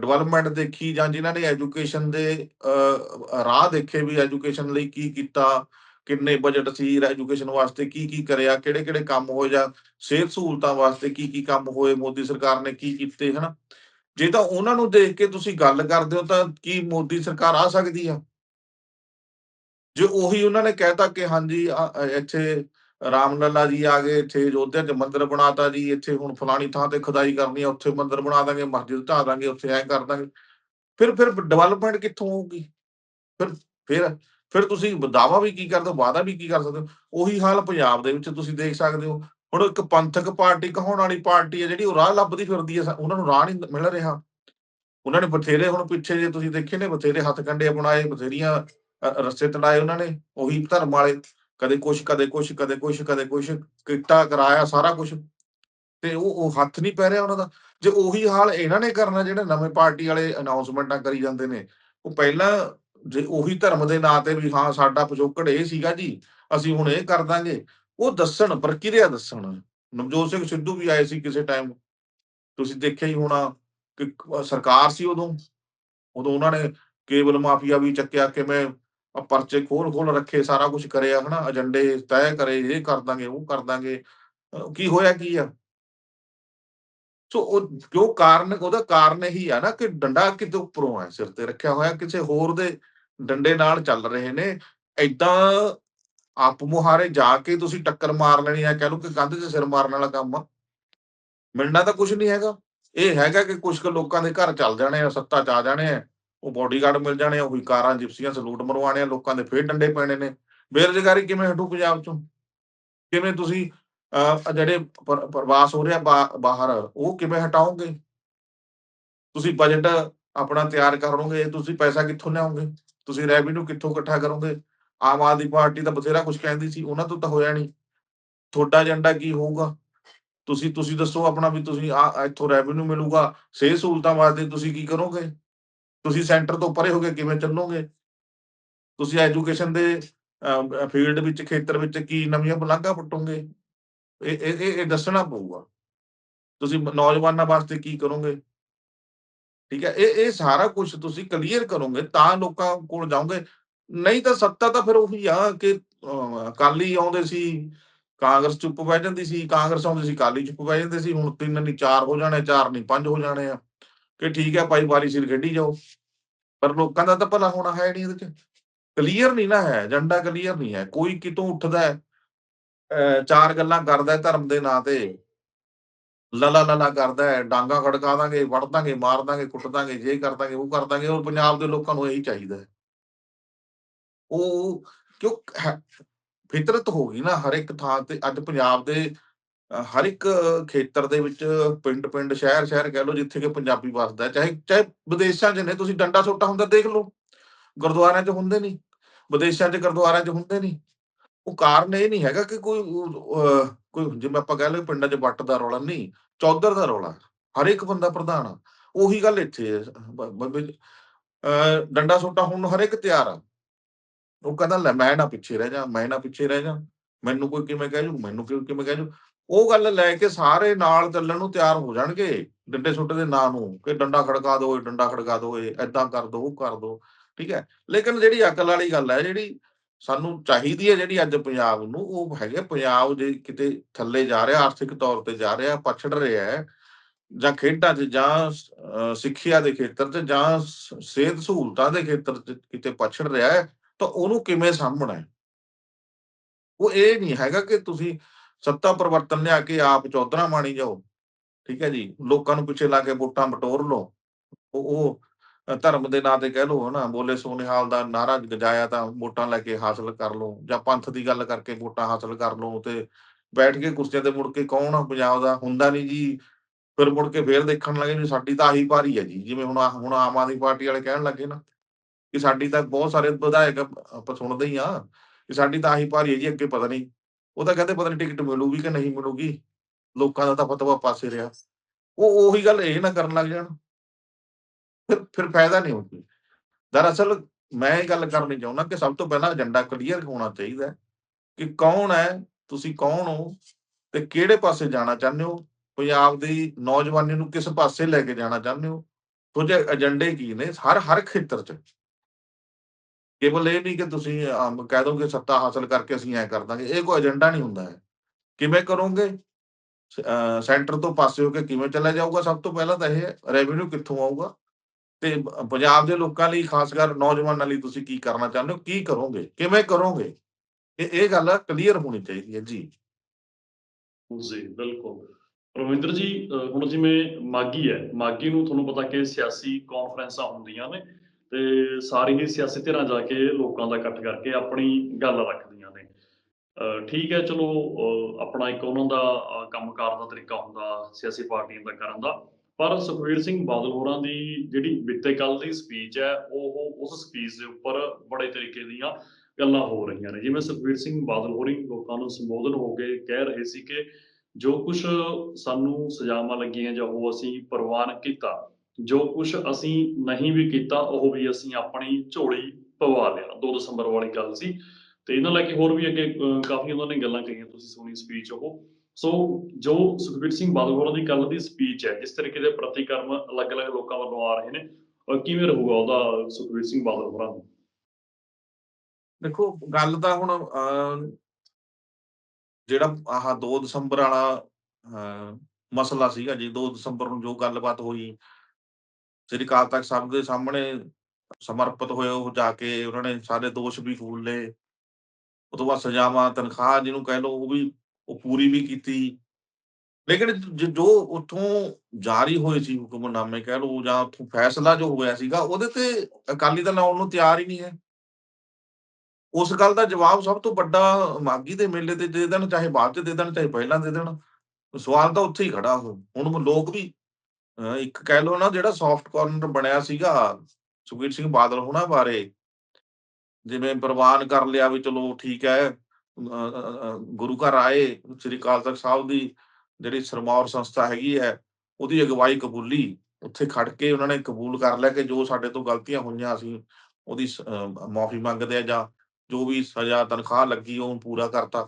ਡਿਵੈਲਪਮੈਂਟ ਦੇਖੀ ਜਾਂ ਜਿਨ੍ਹਾਂ ਨੇ ਐਜੂਕੇਸ਼ਨ ਦੇ ਰਾਹ ਦੇਖੇ ਵੀ ਐਜੂਕੇਸ਼ਨ ਲਈ ਕੀ ਕੀਤਾ, ਕਿੰਨੇ ਬਜਟ ਸੀ ਐਜੂਕੇਸ਼ਨ ਵਾਸਤੇ ਕੀ ਕੀ ਕਰਿਆ, ਕਿਹੜੇ ਕਿਹੜੇ ਕੰਮ ਹੋਏ ਜਾਂ ਸਿਹਤ ਸਹੂਲਤਾਂ ਵਾਸਤੇ ਕੀ ਕੀ ਕੰਮ ਹੋਏ, ਮੋਦੀ ਸਰਕਾਰ ਨੇ ਕੀ ਕੀਤੇ, ਹਨਾ? ਜੇ ਤਾਂ ਉਹਨਾਂ ਨੂੰ ਦੇਖ ਕੇ ਤੁਸੀਂ ਗੱਲ ਕਰਦੇ ਹੋ ਤਾਂ ਕੀ ਮੋਦੀ ਸਰਕਾਰ ਆ ਸਕਦੀ ਆ? ਜੇ ਉਹੀ ਉਹਨਾਂ ਨੇ ਕਹਿਤਾ ਕਿ ਹਾਂਜੀ ਇੱਥੇ ਰਾਮ ਲੱਲਾ ਜੀ ਆ ਗਏ, ਇੱਥੇ ਅਯੋਧਿਆ 'ਚ ਮੰਦਿਰ ਬਣਾਤਾ ਜੀ, ਇੱਥੇ ਹੁਣ ਫਲਾਣੀ ਥਾਂ ਤੇ ਖੁਦਾਈ ਕਰਨੀ ਆ, ਉੱਥੇ ਮੰਦਿਰ ਬਣਾ ਦਾਂਗੇ, ਮਸਜਿਦ ਢਾ ਦਾਂਗੇ, ਉੱਥੇ ਐਂ ਕਰ ਦਾਂਗੇ। ਫਿਰ ਫਿਰ ਡਿਵੈਲਪਮੈਂਟ ਕਿੱਥੋਂ ਹੋਊਗੀ? ਫਿਰ ਫਿਰ ਫਿਰ ਤੁਸੀਂ ਦਾਵਾ ਵੀ ਕੀ ਕਰਦੇ ਹੋ, ਵਾਅਦਾ ਵੀ ਕੀ ਕਰ ਸਕਦੇ ਹੋ? ਉਹੀ ਹਾਲ ਪੰਜਾਬ ਦੇ ਵਿੱਚ ਤੁਸੀਂ ਦੇਖ ਸਕਦੇ ਹੋ। ਹੁਣ ਇੱਕ ਪੰਥਕ ਪਾਰਟੀ, ਕਹਾਉਣ ਵਾਲੀ ਪਾਰਟੀ ਹੈ ਜਿਹੜੀ ਉਹ ਰਾਹ ਲੱਭਦੀ ਫਿਰਦੀ ਹੈ ਉਹਨਾਂ ਨੂੰ ਰਾਹ ਨਹੀਂ ਮਿਲ ਰਿਹਾ। ਉਹਨਾਂ ਨੇ ਬਥੇਰੇ ਹੁਣ ਪਿੱਛੇ ਜੇ ਤੁਸੀਂ ਦੇਖੇ ਨੇ, ਬਥੇਰੇ ਹੱਥ ਕੰਡੇ ਬਣਾਏ ਬਥੇਰੀਆਂ ਰਸਤੇ ਤੜਾਏ ਉਹਨਾਂ ਨੇ, ਉਹੀ ਧਰਮ ਵਾਲੇ। ਕਦੇ ਕੁਛ ਕਦੇ ਕੁਛ ਕਦੇ ਕੁਛ ਕਦੇ ਕੁਛ, ਕਿੱਟਾ ਕਰਾਇਆ, ਸਾਰਾ ਕੁਛ। ਤੇ ਉਹ ਉਹ ਹੱਥ ਨਹੀਂ ਪੈ ਰਿਹਾ ਉਹਨਾਂ ਦਾ। ਜੇ ਉਹੀ ਹਾਲ ਇਹਨਾਂ ਨੇ ਕਰਨਾ, ਜਿਹੜੇ ਨਵੇਂ ਪਾਰਟੀ ਵਾਲੇ ਅਨਾਉਂਸਮੈਂਟਾਂ ਕਰੀ ਜਾਂਦੇ ਨੇ, ਉਹ ਪਹਿਲਾਂ ਜੇ ਉਹੀ ਧਰਮ ਦੇ ਨਾਂ ਤੇ ਵੀ ਹਾਂ, ਸਾਡਾ ਪਿਛੋਕੜ ਇਹ ਸੀਗਾ ਜੀ, ਅਸੀਂ ਹੁਣ ਇਹ ਕਰ ਦਾਂਗੇ, ਉਹ ਦੱਸਣ, ਪ੍ਰਕਿਰਿਆ ਦੱਸਣ। ਨਵਜੋਤ ਸਿੰਘ ਸਿੱਧੂ ਵੀ ਆਏ ਸੀ ਕਿਸੇ ਟਾਈਮ ਤੁਸੀਂ ਦੇਖਿਆ ਹੀ ਹੋਣਾ ਕਿ ਸਰਕਾਰ ਸੀ ਉਦੋਂ। ਉਦੋਂ ਉਹਨਾਂ ਨੇ ਕੇਬਲ ਮਾਫੀਆ ਵੀ ਚੱਕਿਆ ਕਿਵੇਂ ਆਹ ਪਰਚੇ ਖੋਲ ਖੋਲ ਰੱਖੇ, ਸਾਰਾ ਕੁਝ ਕਰਿਆ ਹਨਾ, ਏਜੰਡੇ ਤੈਅ ਕਰੇ, ਇਹ ਕਰ ਦਾਂਗੇ, ਉਹ ਕਰ ਦਾਂਗੇ ਕੀ ਹੋਇਆ ਕੀ ਆ? ਸੋ ਉਹ ਜੋ ਕਾਰਨ, ਉਹਦਾ ਕਾਰਨ ਇਹੀ ਆ ਨਾ ਕਿ ਡੰਡਾ ਕਿਤੇ ਉੱਪਰੋਂ ਹੈ ਸਿਰ ਤੇ ਰੱਖਿਆ ਹੋਇਆ, ਕਿਸੇ ਹੋਰ ਦੇ ਡੰਡੇ ਨਾਲ ਚੱਲ ਰਹੇ ਨੇ। ਐਦਾਂ ਆਪ ਮੁਹਾਰੇ ਜਾ ਕੇ ਤੁਸੀਂ ਟੱਕਰ ਮਾਰ ਲੈਣੀ ਆ, ਕਹਿ ਲਓ ਕਿ ਕੰਧ 'ਚ ਸਿਰ ਮਾਰਨ ਵਾਲਾ ਕੰਮ ਆ। ਮਿਲਣਾ ਤਾਂ ਕੁਝ ਨਹੀਂ ਹੈਗਾ। ਇਹ ਹੈਗਾ ਕਿ ਕੁਝ ਕੁ ਲੋਕਾਂ ਦੇ ਘਰ ਚੱਲ ਜਾਣੇ ਆ, ਸੱਤਾ 'ਚ ਆ ਜਾਣੇ ਆ। ਉਹ ਬਾਡੀਗਾਰਡ ਮਿਲ ਜਾਣੇ ਆ ਉਹੀ ਕਾਰਾਂ ਜਿਪਸੀਆਂ ਸਲੂਟ ਮਰਵਾਣੇ ਆ ਲੋਕਾਂ ਦੇ ਫੇਰ ਡੰਡੇ ਪੈਣੇ ਨੇ। ਬੇਰੁਜ਼ਗਾਰੀ ਕਿਵੇਂ ਹਟੂ ਪੰਜਾਬ 'ਚੋਂ? ਕਿਵੇਂ ਤੁਸੀਂ ਅਹ, ਜਿਹੜੇ ਪ੍ਰਵਾਸ ਹੋ ਰਿਹਾ ਬਾ- ਬਾਹਰ ਉਹ ਕਿਵੇਂ ਹਟਾਓਗੇ? ਤੁਸੀਂ ਬਜਟ ਆਪਣਾ ਤਿਆਰ ਕਰੋਗੇ ਤੁਸੀਂ ਪੈਸਾ ਕਿੱਥੋਂ ਲਿਆਓਗੇ? ਤੁਸੀਂ ਰੈਵਨਿਊ ਕਿੱਥੋਂ ਇਕੱਠਾ ਕਰੋਗੇ? ਆਮ ਆਦਮੀ ਪਾਰਟੀ ਤਾਂ ਬਥੇਰਾ ਕੁਝ ਕਹਿੰਦੀ ਸੀ ਉਹਨਾਂ ਤੋਂ ਤਾਂ ਹੋਇਆ ਨਹੀਂ। ਤੁਹਾਡਾ ਏਜੰਡਾ ਕੀ ਹੋਊਗਾ? ਤੁਸੀਂ ਤੁਸੀਂ ਦੱਸੋ ਆਪਣਾ ਵੀ ਤੁਸੀਂ ਆ ਇੱਥੋਂ ਰੈਵਨਿਊ ਮਿਲੂਗਾ ਸਿਹਤ ਸਹੂਲਤਾਂ ਵਾਸਤੇ ਤੁਸੀਂ ਕੀ ਕਰੋਗੇ? ਤੁਸੀਂ ਸੈਂਟਰ ਤੋਂ ਪਰੇ ਹੋ ਕੇ ਕਿਵੇਂ ਚੱਲੋਗੇ? ਤੁਸੀਂ ਐਜੂਕੇਸ਼ਨ ਦੇ ਫੀਲਡ ਵਿੱਚ, ਖੇਤਰ ਵਿੱਚ ਕੀ ਨਵੀਆਂ ਬਲਾਂਘਾਂ ਪੁੱਟੋਗੇ? ਇਹ ਇਹ ਇਹ ਦੱਸਣਾ ਪਊਗਾ। ਤੁਸੀਂ ਨੌਜਵਾਨਾਂ ਵਾਸਤੇ ਕੀ ਕਰੋਗੇ? ਠੀਕ ਹੈ, ਇਹ ਇਹ ਸਾਰਾ ਕੁਝ ਤੁਸੀਂ ਕਲੀਅਰ ਕਰੋਗੇ ਤਾਂ ਲੋਕਾਂ ਕੋਲ ਜਾਓਗੇ। ਨਹੀਂ ਤਾਂ ਸੱਤਾ ਤਾਂ ਫਿਰ ਉਹੀ ਆ ਕਿ ਅਕਾਲੀ ਆਉਂਦੇ ਸੀ, ਕਾਂਗਰਸ ਚੁੱਪ ਬਹਿ ਜਾਂਦੀ ਸੀ, ਕਾਂਗਰਸ ਆਉਂਦੀ ਸੀ, ਅਕਾਲੀ ਚੁੱਪ ਬਹਿ ਜਾਂਦੇ ਸੀ, ਹੁਣ ਤਿੰਨ ਨਹੀਂ ਚਾਰ ਹੋ ਜਾਣੇ, ਚਾਰ ਨਹੀਂ ਪੰਜ ਹੋ ਜਾਣੇ ਆ। ਕਿ ਠੀਕ ਹੈ ਭਾਈ ਵਾਰੀ ਸਿਰ ਖੇਡੀ ਜਾਓ। ਪਰ ਲੋਕਾਂ ਦਾ ਤਾਂ ਭਲਾ ਹੋਣਾ ਹੈ ਨਹੀਂ ਇਹਦੇ ਚ। ਕਲੀਅਰ ਨਹੀਂ ਨਾ ਹੈ, ਏਜੰਡਾ ਕਲੀਅਰ ਨਹੀਂ ਹੈ। ਕੋਈ ਕਿਤੋਂ ਉੱਠਦਾ ਹੈ ਚਾਰ ਗੱਲਾਂ ਕਰਦਾ ਹੈ ਧਰਮ ਦੇ ਨਾਂ ਤੇ। ਲਲਾ ਲਲਾ ਕਰਦਾ ਹੈ, ਡਾਂਗਾ ਖੜਕਾ ਦਾਂਗੇ ਵੜ ਦਾਂਗੇ, ਮਾਰ ਦਾਂਗੇ, ਕੁੱਟ ਦਾਂਗੇ, ਜੇ ਕਰ ਦਾਂਗੇ, ਉਹ ਕਰ ਦਾਂਗੇ। ਔਰ ਪੰਜਾਬ ਦੇ ਲੋਕਾਂ ਨੂੰ ਇਹੀ ਚਾਹੀਦਾ ਹੈ। ਉਹ ਕਿਉਂ ਹੈ- ਫਿਤਰਤ ਹੋ ਗਈ ਨਾ ਹਰ ਇੱਕ ਥਾਂ ਤੇ। ਅੱਜ ਪੰਜਾਬ ਦੇ ਹਰ ਇੱਕ ਖੇਤਰ ਦੇ ਵਿੱਚ ਪਿੰਡ ਪਿੰਡ ਸ਼ਹਿਰ ਸ਼ਹਿਰ ਕਹਿ ਲਓ ਜਿੱਥੇ ਕਿ ਪੰਜਾਬੀ ਵੱਸਦਾ ਚਾਹੇ ਚਾਹੇ ਵਿਦੇਸ਼ਾਂ 'ਚ ਨੇ ਤੁਸੀਂ ਡੰਡਾ ਸੋਟਾ ਹੁੰਦਾ ਦੇਖ ਲਓ ਗੁਰਦੁਆਰਿਆਂ 'ਚ ਹੁੰਦੇ ਨਹੀਂ ਵਿਦੇਸ਼ਾਂ 'ਚ ਗੁਰਦੁਆਰਿਆਂ 'ਚ ਹੁੰਦੇ ਨਹੀਂ। ਉਹ ਕਾਰਨ ਇਹ ਨਹੀਂ ਹੈਗਾ ਕਿ ਕੋਈ ਕੋਈ ਜਿਵੇਂ ਆਪਾਂ ਕਹਿ ਲਓ ਪਿੰਡਾਂ 'ਚ ਵੱਟ ਦਾ ਰੌਲਾ ਨਹੀਂ ਚੌਧਰ ਦਾ ਰੌਲਾ ਹਰ ਇੱਕ ਬੰਦਾ ਪ੍ਰਧਾਨ ਆ ਉਹੀ ਗੱਲ ਇੱਥੇ ਹੈ ਬ- ਅਹ, ਡੰਡਾ ਸੋਟਾ ਹੁਣ ਨੂੰ ਹਰ ਇੱਕ ਤਿਆਰ ਆ। ਉਹ ਕਹਿੰਦਾ ਲੈ ਮੈਂ ਨਾ ਪਿੱਛੇ ਰਹਿ ਜਾ ਮੈਂ ਨਾ ਪਿੱਛੇ ਰਹਿ ਜਾ ਮੈਨੂੰ ਕੋਈ ਕਿਵੇਂ ਕਹਿ ਜੂ ਮੈਨੂੰ ਕੋਈ ਕਿਵੇਂ ਕਹਿ ਜੂ? ਉਹ ਗੱਲ ਲੈ ਕੇ ਸਾਰੇ ਨਾਲ ਚੱਲਣ ਨੂੰ ਤਿਆਰ ਹੋ ਜਾਣਗੇ। ਡੰਡੇ ਸੁੱਟ ਦੇ ਨਾਂ ਨੂੰ ਕਿ ਡੰਡਾ ਖੜਕਾ ਦਿਓ ਇਹ ਡੰਡਾ ਖੜਕਾ ਦਿਓ ਇਹ ਐਦਾਂ ਕਰ ਦਿਓ ਉਹ ਕਰ ਦਿਓ ਠੀਕ ਹੈ। ਲੇਕਿਨ ਜਿਹੜੀ ਅਕਲ ਵਾਲੀ ਗੱਲ ਹੈ, ਜਿਹੜੀ ਸਾਨੂੰ ਚਾਹੀਦੀ ਹੈ, ਜਿਹੜੀ ਅੱਜ ਪੰਜਾਬ ਨੂੰ, ਉਹ ਹੈਗੇ ਪੰਜਾਬ ਜੇ ਕਿਤੇ ਥੱਲੇ ਜਾ ਰਿਹਾ, ਆਰਥਿਕ ਤੌਰ ਤੇ ਜਾ ਰਿਹਾ, ਪਛੜ ਰਿਹਾ ਹੈ, ਜਾਂ ਖੇਡਾਂ 'ਚ, ਜਾਂ ਸਿੱਖਿਆ ਦੇ ਖੇਤਰ 'ਚ, ਜਾਂ ਸਿਹਤ ਸਹੂਲਤਾਂ ਦੇ ਖੇਤਰ 'ਚ ਕਿਤੇ ਪਛੜ ਰਿਹਾ ਹੈ, ਤਾਂ ਉਹਨੂੰ ਕਿਵੇਂ ਸਾਂਭਣਾ ਹੈ? ਉਹ ਇਹ ਨਹੀਂ ਹੈਗਾ ਕਿ ਤੁਸੀਂ ਸੱਤਾ ਪਰਿਵਰਤਨ ਲਿਆ ਕੇ ਆਪ ਚੌਧਰਾ ਮਾਣੀ ਜਾਓ। ਠੀਕ ਹੈ ਜੀ? ਲੋਕਾਂ ਨੂੰ ਪਿੱਛੇ ਲਾ ਕੇ ਵੋਟਾਂ ਬਟੋਰ ਲਓ। ਉਹ ਧਰਮ ਦੇ ਨਾਂ ਤੇ ਕਹਿ ਲਓ, ਹਨਾ, ਬੋਲੇ ਸੋਨਿਹਾਲ ਦਾ ਨਾਰਾ ਗਜਾਇਆ ਤਾਂ ਵੋਟਾਂ ਲੈ ਕੇ ਹਾਸਲ ਕਰ ਲਓ ਜਾਂ ਪੰਥ ਦੀ ਗੱਲ ਕਰਕੇ ਵੋਟਾਂ ਹਾਸਲ ਕਰ ਲਓ ਤੇ ਬੈਠ ਕੇ ਕੁਰਸੀਆਂ ਤੇ ਮੁੜ ਕੇ ਕੌਣ ਆ ਪੰਜਾਬ ਦਾ? ਹੁੰਦਾ ਨਹੀਂ ਜੀ। ਫਿਰ ਮੁੜ ਕੇ ਫੇਰ ਦੇਖਣ ਲੱਗੇ ਵੀ ਸਾਡੀ ਤਾਂ ਆਹੀ ਭਾਰੀ ਹੈ ਜੀ। ਜਿਵੇਂ ਹੁਣ ਹੁਣ ਆਮ ਆਦਮੀ ਪਾਰਟੀ ਵਾਲੇ ਕਹਿਣ ਲੱਗੇ ਨਾ ਕਿ ਸਾਡੀ ਤਾਂ ਬਹੁਤ ਸਾਰੇ ਵਿਧਾਇਕ ਆਪਾਂ ਸੁਣਦੇ ਹੀ ਆ ਕਿ ਸਾਡੀ ਤਾਂ ਆਹੀ ਭਾਰੀ ਹੈ ਜੀ, ਅੱਗੇ ਪਤਾ ਨਹੀਂ ਉਹ ਤਾਂ ਕਹਿੰਦੇ ਪਤਾ ਨਹੀਂ ਟਿਕਟ ਮਿਲੂਗੀ ਕਿ ਨਹੀਂ ਮਿਲੂਗੀ। ਲੋਕਾਂ ਦਾ ਤਾਂ ਫਤਵਾ ਪਾਸੇ ਰਿਹਾ। ਉਹ ਉਹੀ ਗੱਲ ਇਹ ਨਾ ਕਰਨ ਲੱਗ ਜਾਣ। ਫਿਰ ਫਿਰ ਫਾਇਦਾ ਨਹੀਂ ਹੋਊਗੀ ਦਰਅਸਲ ਮੈਂ ਇਹ ਗੱਲ ਕਰਨੀ ਚਾਹੁੰਦਾ ਕਿ ਸਭ ਤੋਂ ਪਹਿਲਾਂ ਏਜੰਡਾ ਕਲੀਅਰ ਹੋਣਾ ਚਾਹੀਦਾ ਕਿ ਕੌਣ ਹੈ, ਤੁਸੀਂ ਕੌਣ ਹੋ ਤੇ ਕਿਹੜੇ ਪਾਸੇ ਜਾਣਾ ਚਾਹੁੰਦੇ ਹੋ? ਪੰਜਾਬ ਦੀ ਨੌਜਵਾਨੀ ਨੂੰ ਕਿਸ ਪਾਸੇ ਲੈ ਕੇ ਜਾਣਾ ਚਾਹੁੰਦੇ ਹੋ? ਤੁਹਾਡੇ ਏਜੰਡੇ ਕੀ ਨੇ? ਹਰ ਹਰ ਖੇਤਰ 'ਚ। ਕੇਵਲ ਇਹ ਨਹੀਂ ਕਿ ਤੁਸੀਂ ਅਮ, ਕਹਿ ਦੋਗੇ ਸੱਤਾ ਹਾਸਲ ਕਰਕੇ ਅਸੀਂ ਐ ਕਰ ਦਾਂਗੇ ਇਹ ਕੋਈ ਏਜੰਡਾ ਨਹੀਂ ਹੁੰਦਾ ਹੈ। ਕਿਵੇਂ ਕਰੋਗੇ? ਸੈਂਟਰ ਤੋਂ ਪਾਸੇ ਹੋ ਕੇ ਕਿਵੇਂ ਚੱਲਿਆ ਜਾਊਗਾ? ਸਭ ਤੋਂ ਪਹਿਲਾਂ ਤਾਂ ਇਹ ਹੈ ਰੈਵਨਿਊ ਕਿੱਥੋਂ ਆਊਗਾ? ਤੇ ਪੰਜਾਬ ਦੇ ਲੋਕਾਂ ਲਈ ਖਾਸ ਕਰ ਨੌਜਵਾਨਾਂ ਲਈ ਤੁਸੀਂ ਕੀ ਕਰਨਾ ਚਾਹੁੰਦੇ ਹੋ? ਕੀ ਕਰੋਗੇ? ਕਿਵੇਂ ਕਰੋਗੇ? ਇਹ ਇਹ ਗੱਲ ਕਲੀਅਰ ਹੋਣੀ ਚਾਹੀਦੀ ਹੈ ਜੀ। ਜੀ ਬਿਲਕੁਲ। ਰਵਿੰਦਰ ਜੀ ਹੁਣ ਜਿਵੇਂ ਮਾਗੀ ਹੈ ਮਾਗੀ ਨੂੰ ਤੁਹਾਨੂੰ ਪਤਾ ਕਿ ਸਿਆਸੀ ਕਾਨਫਰੰਸਾਂ ਹੁੰਦੀਆਂ ਨੇ। ਤੇ ਸਾਰੀ ਹੀ ਸਿਆਸੀ ਧਿਰਾਂ ਜਾ ਕੇ ਲੋਕਾਂ ਦਾ ਇਕੱਠ ਕਰਕੇ ਆਪਣੀ ਗੱਲ ਰੱਖਦੀਆਂ ਨੇ। ਠੀਕ ਹੈ, ਚਲੋ ਆਪਣਾ ਇੱਕ ਉਹਨਾਂ ਦਾ, ਅਹ ਕੰਮਕਾਰ ਦਾ ਤਰੀਕਾ ਹੁੰਦਾ, ਸਿਆਸੀ ਪਾਰਟੀਆਂ ਦਾ ਕਰਨ ਦਾ। ਪਰ ਸੁਖਬੀਰ ਸਿੰਘ ਬਾਦਲ ਹੋਰਾਂ ਦੀ ਜਿਹੜੀ ਬੀਤੇ ਕੱਲ ਦੀ ਸਪੀਚ ਹੈ, ਉਹ ਉਸ ਸਪੀਚ ਦੇ ਉੱਪਰ ਬੜੇ ਤਰੀਕੇ ਦੀਆਂ ਗੱਲਾਂ ਹੋ ਰਹੀਆਂ ਨੇ। ਜਿਵੇਂ ਸੁਖਬੀਰ ਸਿੰਘ ਬਾਦਲ ਹੋਰੀ ਲੋਕਾਂ ਨੂੰ ਸੰਬੋਧਨ ਹੋ ਕੇ ਕਹਿ ਰਹੇ ਸੀ ਕਿ ਜੋ ਕੁਝ ਸਾਨੂੰ ਸਜ਼ਾਵਾਂ ਲੱਗੀਆਂ ਜਾਂ ਉਹ ਅਸੀਂ ਪ੍ਰਵਾਨ ਕੀਤਾ ਜੋ ਕੁਝ ਅਸੀਂ ਨਹੀਂ ਵੀ ਕੀਤਾ ਉਹ ਵੀ ਅਸੀਂ ਆਪਣੀ ਝੋਲੀ ਪਵਾ ਲਿਆ। 2 ਦਸੰਬਰ ਵਾਲੀ ਗੱਲ ਸੀ। ਤੇ ਇਹਨਾਂ ਲੈ ਕੇ ਹੋਰ ਵੀ ਅੱਗੇ ਕਾਫੀ ਉਹਨਾਂ ਨੇ ਗੱਲਾਂ ਕਹੀਆਂ ਤੁਸੀਂ ਸੁਣੀ ਸਪੀਚ ਉਹ। ਸੋ ਜੋ ਸੁਖਬੀਰ ਸਿੰਘ ਬਾਦਲ ਹੋਰਾਂ ਦੀ ਕੱਲ ਦੀ ਸਪੀਚ ਹੈ ਜਿਸ ਤਰੀਕੇ ਦੇ ਪ੍ਰਤੀਕਰਮ ਅਲੱਗ-ਅਲੱਗ ਲੋਕਾਂ ਵੱਲੋਂ ਆ ਰਹੇ ਨੇ ਕਿਵੇਂ ਰਹੂਗਾ ਉਹਦਾ ਸੁਖਬੀਰ ਸਿੰਘ ਬਾਦਲ ਹੋਰਾਂ ਨੂੰ? ਦੇਖੋ ਗੱਲ ਤਾਂ ਹੁਣ ਅਹ, ਜਿਹੜਾ ਆਹ 2 ਦਸੰਬਰ ਵਾਲਾ ਅਹ, ਮਸਲਾ ਸੀਗਾ ਜੀ 2 ਦਸੰਬਰ ਨੂੰ ਜੋ ਗੱਲਬਾਤ ਹੋਈ ਸ੍ਰੀ ਅਕਾਲ ਤਖਤ ਸਾਹਿਬ ਦੇ ਸਾਹਮਣੇ ਸਮਰਪਿਤ ਹੋਏ ਉਹ ਜਾ ਕੇ ਉਹਨਾਂ ਨੇ ਸਾਰੇ ਦੋਸ਼ ਵੀ ਫੂਲ ਲਏ। ਉਹ ਤੋਂ ਬਾਅਦ ਸਜ਼ਾਵਾਂ, ਤਨਖਾਹ ਜਿਹਨੂੰ ਕਹਿ ਲਓ ਉਹ ਵੀ ਉਹ ਪੂਰੀ ਵੀ ਕੀਤੀ। ਲੇਕਿਨ ਜੋ ਉੱਥੋਂ ਜਾਰੀ ਹੋਏ ਸੀ ਹੁਕਮਨਾਮੇ ਕਹਿ ਲਓ ਜਾਂ ਉੱਥੋਂ ਫੈਸਲਾ ਜੋ ਹੋਇਆ ਸੀਗਾ ਉਹਦੇ ਤੇ ਅਕਾਲੀ ਦਲ ਆਉਣ ਨੂੰ ਤਿਆਰ ਹੀ ਨਹੀਂ ਹੈ। ਉਸ ਗੱਲ ਦਾ ਜਵਾਬ ਸਭ ਤੋਂ ਵੱਡਾ ਮਾਗੀ ਦੇ ਮੇਲੇ ਤੇ ਦੇ ਦੇਣ, ਚਾਹੇ ਬਾਅਦ ਚ ਦੇ ਦੇਣ, ਚਾਹੇ ਪਹਿਲਾਂ ਦੇ ਦੇਣ। ਸਵਾਲ ਤਾਂ ਉੱਥੇ ਹੀ ਖੜਾ ਉਹ। ਹੁਣ ਲੋਕ ਵੀ ਇੱਕ ਕਹਿ ਲਓ ਨਾ ਜਿਹੜਾ ਸੌਫਟ ਕਾਰਨਰ ਬਣਿਆ ਸੀਗਾ, ਸੁਖਬੀਰ ਸਿੰਘ ਬਾਦਲ ਹੋਣਾ ਬਾਰੇ। ਜਿਵੇਂ ਪ੍ਰਵਾਨ ਕਰ ਲਿਆ ਵੀ ਚਲੋ ਠੀਕ ਹੈ ਗੁਰੂ ਘਰ ਆਏ, ਸ੍ਰੀ ਅਕਾਲ ਤਖਤ ਸਾਹਿਬ ਦੀ ਜਿਹੜੀ ਸਰਮੌਰ ਸੰਸਥਾ ਹੈਗੀ ਹੈ, ਉਹਦੀ ਅਗਵਾਈ ਕਬੂਲੀ। ਉੱਥੇ ਖੜ ਕੇ ਉਹਨਾਂ ਨੇ ਕਬੂਲ ਕਰ ਲਿਆ ਕਿ ਜੋ ਸਾਡੇ ਤੋਂ ਗਲਤੀਆਂ ਹੋਈਆਂ ਅਸੀਂ ਉਹਦੀ ਮਾਫੀ ਮੰਗਦੇ ਆ ਜਾਂ ਜੋ ਵੀ ਸਜ਼ਾ ਤਨਖਾਹ ਲੱਗੀ, ਉਹ ਪੂਰਾ ਕਰਤਾ।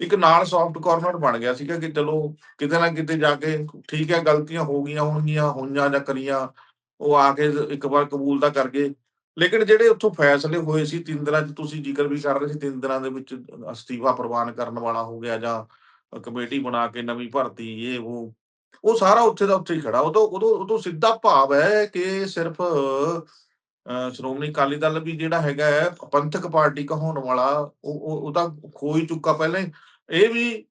ਇੱਕ ਨਾਲ ਸੌਫਟ ਕਾਰਨਰ ਬਣ ਗਿਆ ਸੀਗਾ ਕਿ ਚਲੋ ਕਿਤੇ ਨਾ ਕਿਤੇ ਜਾ ਕੇ ਠੀਕ ਹੈ ਗਲਤੀਆਂ ਹੋ ਗਈਆਂ ਹੋਣਗੀਆਂ ਹੋਈਆਂ ਜਾਂ ਕਰੀਆਂ ਉਹ ਆ ਕੇ ਇੱਕ ਵਾਰ ਕਬੂਲ ਤਾਂ ਕਰ ਗਏ। ਲੇਕਿਨ ਜਿਹੜੇ ਉੱਥੋਂ ਫੈਸਲੇ ਹੋਏ ਸੀ ਤਿੰਨ ਦਿਨਾਂ 'ਚ ਤੁਸੀਂ ਜ਼ਿਕਰ ਵੀ ਕਰ ਰਹੇ ਸੀ ਤਿੰਨ ਦਿਨਾਂ ਦੇ ਵਿੱਚ ਅਸਤੀਫਾ ਪ੍ਰਵਾਨ ਕਰਨ ਵਾਲਾ ਹੋ ਗਿਆ ਜਾਂ ਕਮੇਟੀ ਬਣਾ ਕੇ ਨਵੀਂ ਭਰਤੀ ਇਹ ਉਹ ਉਹ ਸਾਰਾ ਉੱਥੇ ਦਾ ਉੱਥੇ ਹੀ ਖੜਾ। ਉਹ ਉਦੋਂ ਉਦੋਂ ਸਿੱਧਾ ਭਾਵ ਹੈ ਕਿ ਸਿਰਫ ਅਹ, ਸ਼੍ਰੋਮਣੀ ਅਕਾਲੀ ਦਲ ਵੀ ਜਿਹੜਾ ਹੈਗਾ ਹੈ ਪੰਥਕ ਪਾਰਟੀ ਕਹਾਉਣ ਵਾਲਾ ਉਹ ਉਹ ਤਾਂ ਖੋ ਹੀ ਚੁੱਕਾ ਪਹਿਲਾਂ ਹੀ। ਇਹ ਵੀ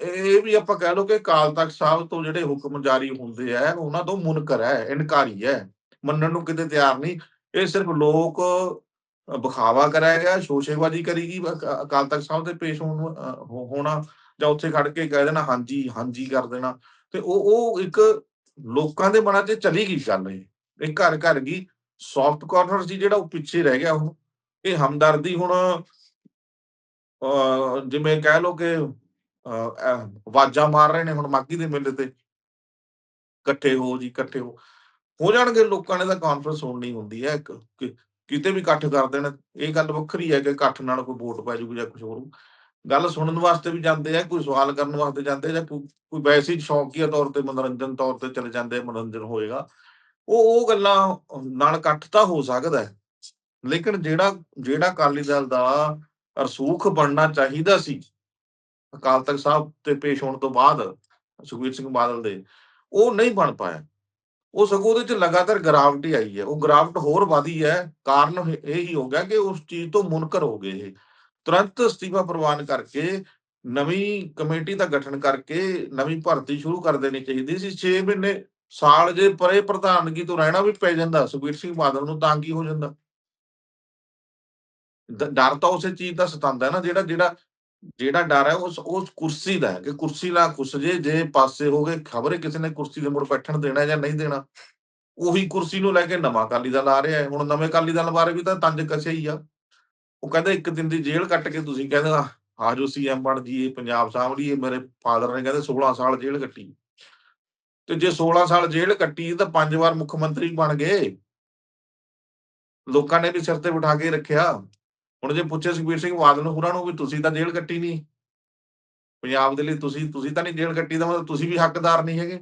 ਇਹ ਵੀ ਆਪਾਂ ਕਹਿ ਲਓ ਕਿ ਅਕਾਲ ਤਖਤ ਸਾਹਿਬ ਤੋਂ ਜਿਹੜੇ ਹੁਕਮ ਜਾਰੀ ਹੁੰਦੇ ਆ ਉਹਨਾਂ ਤੋਂ ਮੁਨਕਰ ਹੈ ਇਨਕਾਰੀ ਹੈ ਮੰਨਣ ਨੂੰ ਕਿਤੇ ਤਿਆਰ ਨਹੀਂ। ਇਹ ਸਿਰਫ ਲੋਕ ਅ, ਵਿਖਾਵਾ ਕਰਾਇਆ ਗਿਆ ਸ਼ੋਸ਼ੇਬਾਜ਼ੀ ਕਰੀਗੀ ਅਕਾ- ਅਕਾਲ ਤਖਤ ਸਾਹਿਬ ਦੇ ਪੇਸ਼ ਹੋਣ ਹੋਣਾ ਜਾਂ ਉੱਥੇ ਖੜ ਕੇ ਕਹਿ ਦੇਣਾ ਹਾਂਜੀ ਹਾਂਜੀ ਕਰ ਦੇਣਾ। ਤੇ ਉਹ ਉਹ ਇੱਕ ਲੋਕਾਂ ਦੇ ਮਨਾਂ 'ਚ ਚਲੀ ਗਈ ਗੱਲ ਇਹ। ਇਹ ਘਰ ਘਰ ਗਈ ਸੌਫਟ ਕਾਰਨਰ ਸੀ ਜਿਹੜਾ ਉਹ ਪਿੱਛੇ ਰਹਿ ਗਿਆ ਉਹ। ਇਹ ਹਮਦਰਦੀ ਹੁਣ ਜਿਵੇਂ ਕਹਿ ਲਓ ਕਿ ਅ, ਮਾਰ ਰਹੇ ਨੇ ਹੁਣ ਮਾਗੀ ਦੇ ਮੇਲੇ ਤੇ। ਇਕੱਠੇ ਹੋ ਜੀ ਇਕੱਠੇ ਹੋ। ਹੋ ਜਾਣਗੇ ਲੋਕਾਂ ਨੇ ਤਾਂ ਕਾਨਫਰੰਸ ਸੁਣਨੀ ਹੁੰਦੀ ਹੈ ਕ- ਕਿਤੇ ਵੀ ਇਕੱਠ ਕਰ ਦੇਣ। ਇਹ ਗੱਲ ਵੱਖਰੀ ਹੈ ਕਿ ਇਕੱਠ ਨਾਲ ਕੋਈ ਵੋਟ ਪੈ ਜੂਗੀ ਜਾਂ ਕੁਝ ਹੋਰ। ਗੱਲ ਸੁਣਨ ਵਾਸਤੇ ਵੀ ਜਾਂਦੇ ਆ ਕੋਈ ਸਵਾਲ ਕਰਨ ਵਾਸਤੇ ਜਾਂਦੇ ਜਾਂ ਕੋਈ ਕੋਈ ਵੈਸੇ ਹੀ ਸ਼ੌਕੀਆ ਤੌਰ ਤੇ ਮਨੋਰੰਜਨ ਤੌਰ ਤੇ ਚਲੇ ਜਾਂਦੇ ਮਨੋਰੰਜਨ ਹੋਏਗਾ। ਉਹ ਉਹ ਗੱਲਾਂ ਨਾਲ ਇਕੱਠ ਤਾਂ ਹੋ ਸਕਦਾ ਲੇਕਿਨ ਜਿਹੜਾ ਜਿਹੜਾ ਅਕਾਲੀ ਦਲ ਦਾ ਰਸੂਖ ਬਣਨਾ ਚਾਹੀਦਾ ਸੀ। ਅਕਾਲ ਤਖਤ ਸਾਹਿਬ ਤੇ ਪੇਸ਼ ਹੋਣ ਤੋਂ ਬਾਅਦ, ਸੁਖਬੀਰ ਸਿੰਘ ਬਾਦਲ ਦੇ, ਉਹ ਨਹੀਂ ਬਣ ਪਾਇਆ। ਉਹ ਸਗੋਂ ਉਹਦੇ ਚ ਲਗਾਤਾਰ ਗਿਰਾਵਟ ਹੀ ਆਈ ਹੈ। ਉਹ ਗਿਰਾਵਟ ਹੋਰ ਵਧੀ ਹੈ। ਕਾਰਨ ਇਹ ਹੀ ਹੋ ਗਿਆ ਕਿ ਉਸ ਚੀਜ਼ ਤੋਂ ਮੁਨਕਰ ਹੋ ਗਏ ਇਹ। ਤੁਰੰਤ ਅਸਤੀਫਾ ਪ੍ਰਵਾਨ ਕਰਕੇ, ਨਵੀਂ ਕਮੇਟੀ ਦਾ ਗਠਨ ਕਰਕੇ ਨਵੀਂ ਭਰਤੀ ਸ਼ੁਰੂ ਕਰ ਦੇਣੀ ਚਾਹੀਦੀ ਸੀ। 6 ਮਹੀਨੇ ਸਾਲ ਜੇ ਪਰੇ ਪ੍ਰਧਾਨਗੀ ਤੋਂ ਰਹਿਣਾ ਵੀ ਪੈ ਜਾਂਦਾ, ਸੁਖਬੀਰ ਸਿੰਘ ਬਾਦਲ ਨੂੰ ਤਾਂ ਕੀ ਹੋ ਜਾਂਦਾ। ਡਰ ਤਾਂ ਉਸੇ ਚੀਜ਼ ਦਾ ਸਤਾਉਂਦਾ ਨਾ, ਜਿਹੜਾ ਜਿਹੜਾ ਜਿਹੜਾ ਡਰ ਹੈ ਉਸ ਉਸ ਕੁਰਸੀ ਦਾ ਹੈ ਕਿ ਕੁਰਸੀ ਨਾ ਕੁਸ ਜੇ ਜੇ ਪਾਸੇ ਹੋ ਗਏ ਖਬਰੇ ਕਿਸੇ ਨੇ ਕੁਰਸੀ ਦੇ ਮੁੜ ਬੈਠਣ ਦੇਣਾ ਜਾਂ ਨਹੀਂ ਦੇਣਾ, ਉਹੀ ਕੁਰਸੀ ਨੂੰ ਲੈ ਕੇ ਨਵਾਂ ਅਕਾਲੀ ਦਲ ਆ ਰਿਹਾ ਹੈ। ਹੁਣ ਨਵੇਂ ਅਕਾਲੀ ਦਲ ਬਾਰੇ ਵੀ ਤਾਂ ਤੰਜ ਕਸੇ ਹੀ ਆ। ਉਹ ਕਹਿੰਦੇ ਇੱਕ ਦਿਨ ਦੀ ਜੇਲ੍ਹ ਕੱਟ ਕੇ ਤੁਸੀਂ ਕਹਿੰਦੇ ਆ ਆਜੋ ਸੀਐਮ ਬਣ ਜੀ ਪੰਜਾਬ ਸਾਂਭ ਲਈਏ, ਮੇਰੇ ਫਾਦਰ ਨੇ ਕਹਿੰਦੇ 16 ਸਾਲ ਜੇਲ੍ਹ ਕੱਟੀ। ਤੇ ਜੇ 16 ਸਾਲ ਜੇਲ੍ਹ ਕੱਟੀ ਤਾਂ ਪੰਜ ਵਾਰ ਮੁੱਖ ਮੰਤਰੀ ਬਣ ਗਏ। ਲੋਕਾਂ ਨੇ ਵੀ ਸਿਰ ਤੇ ਬਿਠਾ ਕੇ ਰੱਖਿਆ। ਹੁਣ ਜੇ ਪੁੱਛੇ ਸੁਖਬੀਰ ਸਿੰਘ ਬਾਦਲ ਨੂੰ ਹੋਰਾਂ ਨੂੰ ਵੀ ਤੁਸੀਂ ਤਾਂ ਜੇਲ੍ਹ ਕੱਟੀ ਨਹੀਂ ਪੰਜਾਬ ਦੇ ਲਈ ਤੁਸੀਂ ਤੁਸੀਂ ਤਾਂ ਨਹੀਂ ਜੇਲ੍ਹ ਕੱਟੀ ਦਾ ਮਤਲਬ ਤੁਸੀਂ ਵੀ ਹੱਕਦਾਰ ਨਹੀਂ ਹੈਗੇ।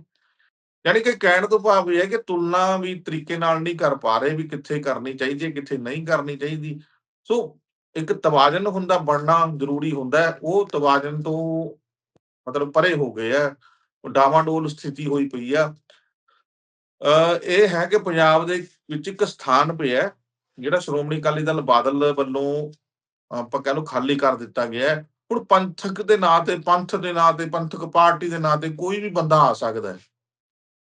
ਯਾਨੀ ਕਿ ਕਹਿਣ ਤੋਂ ਭਾਵ ਇਹ ਹੈ ਕਿ ਤੁਲਨਾ ਵੀ ਤਰੀਕੇ ਨਾਲ ਨਹੀਂ ਕਰ ਪਾ ਰਹੇ ਵੀ ਕਿੱਥੇ ਕਰਨੀ ਚਾਹੀਦੀ ਹੈ, ਕਿੱਥੇ ਨਹੀਂ ਕਰਨੀ ਚਾਹੀਦੀ। ਸੋ ਇੱਕ ਤਵਾਜ਼ਨ ਹੁੰਦਾ, ਬਣਨਾ ਜ਼ਰੂਰੀ ਹੁੰਦਾ ਉਹ ਤਵਾਜ਼ਨ ਤੋਂ ਮਤਲਬ ਪਰੇ ਹੋ ਗਏ ਆ ਉਹ ਡਾਵਾਡੋਲ ਸਥਿਤੀ ਹੋਈ ਪਈ ਆ ਇਹ ਹੈ ਕਿ ਪੰਜਾਬ ਦੇ ਵਿੱਚ ਇੱਕ ਸਥਾਨ ਪਿਆ ਜਿਹੜਾ ਸ਼੍ਰੋਮਣੀ ਅਕਾਲੀ ਦਲ ਬਾਦਲ ਵੱਲੋਂ ਆਪਾਂ ਕਹਿ ਲਓ ਖਾਲੀ ਕਰ ਦਿੱਤਾ ਗਿਆ ਹੁਣ ਪੰਥਕ ਦੇ ਨਾਂ ਤੇ, ਪੰਥ ਦੇ ਨਾਂ ਤੇ, ਪੰਥਕ ਪਾਰਟੀ ਦੇ ਨਾਂ ਤੇ ਕੋਈ ਵੀ ਬੰਦਾ ਆ ਸਕਦਾ ਹੈ।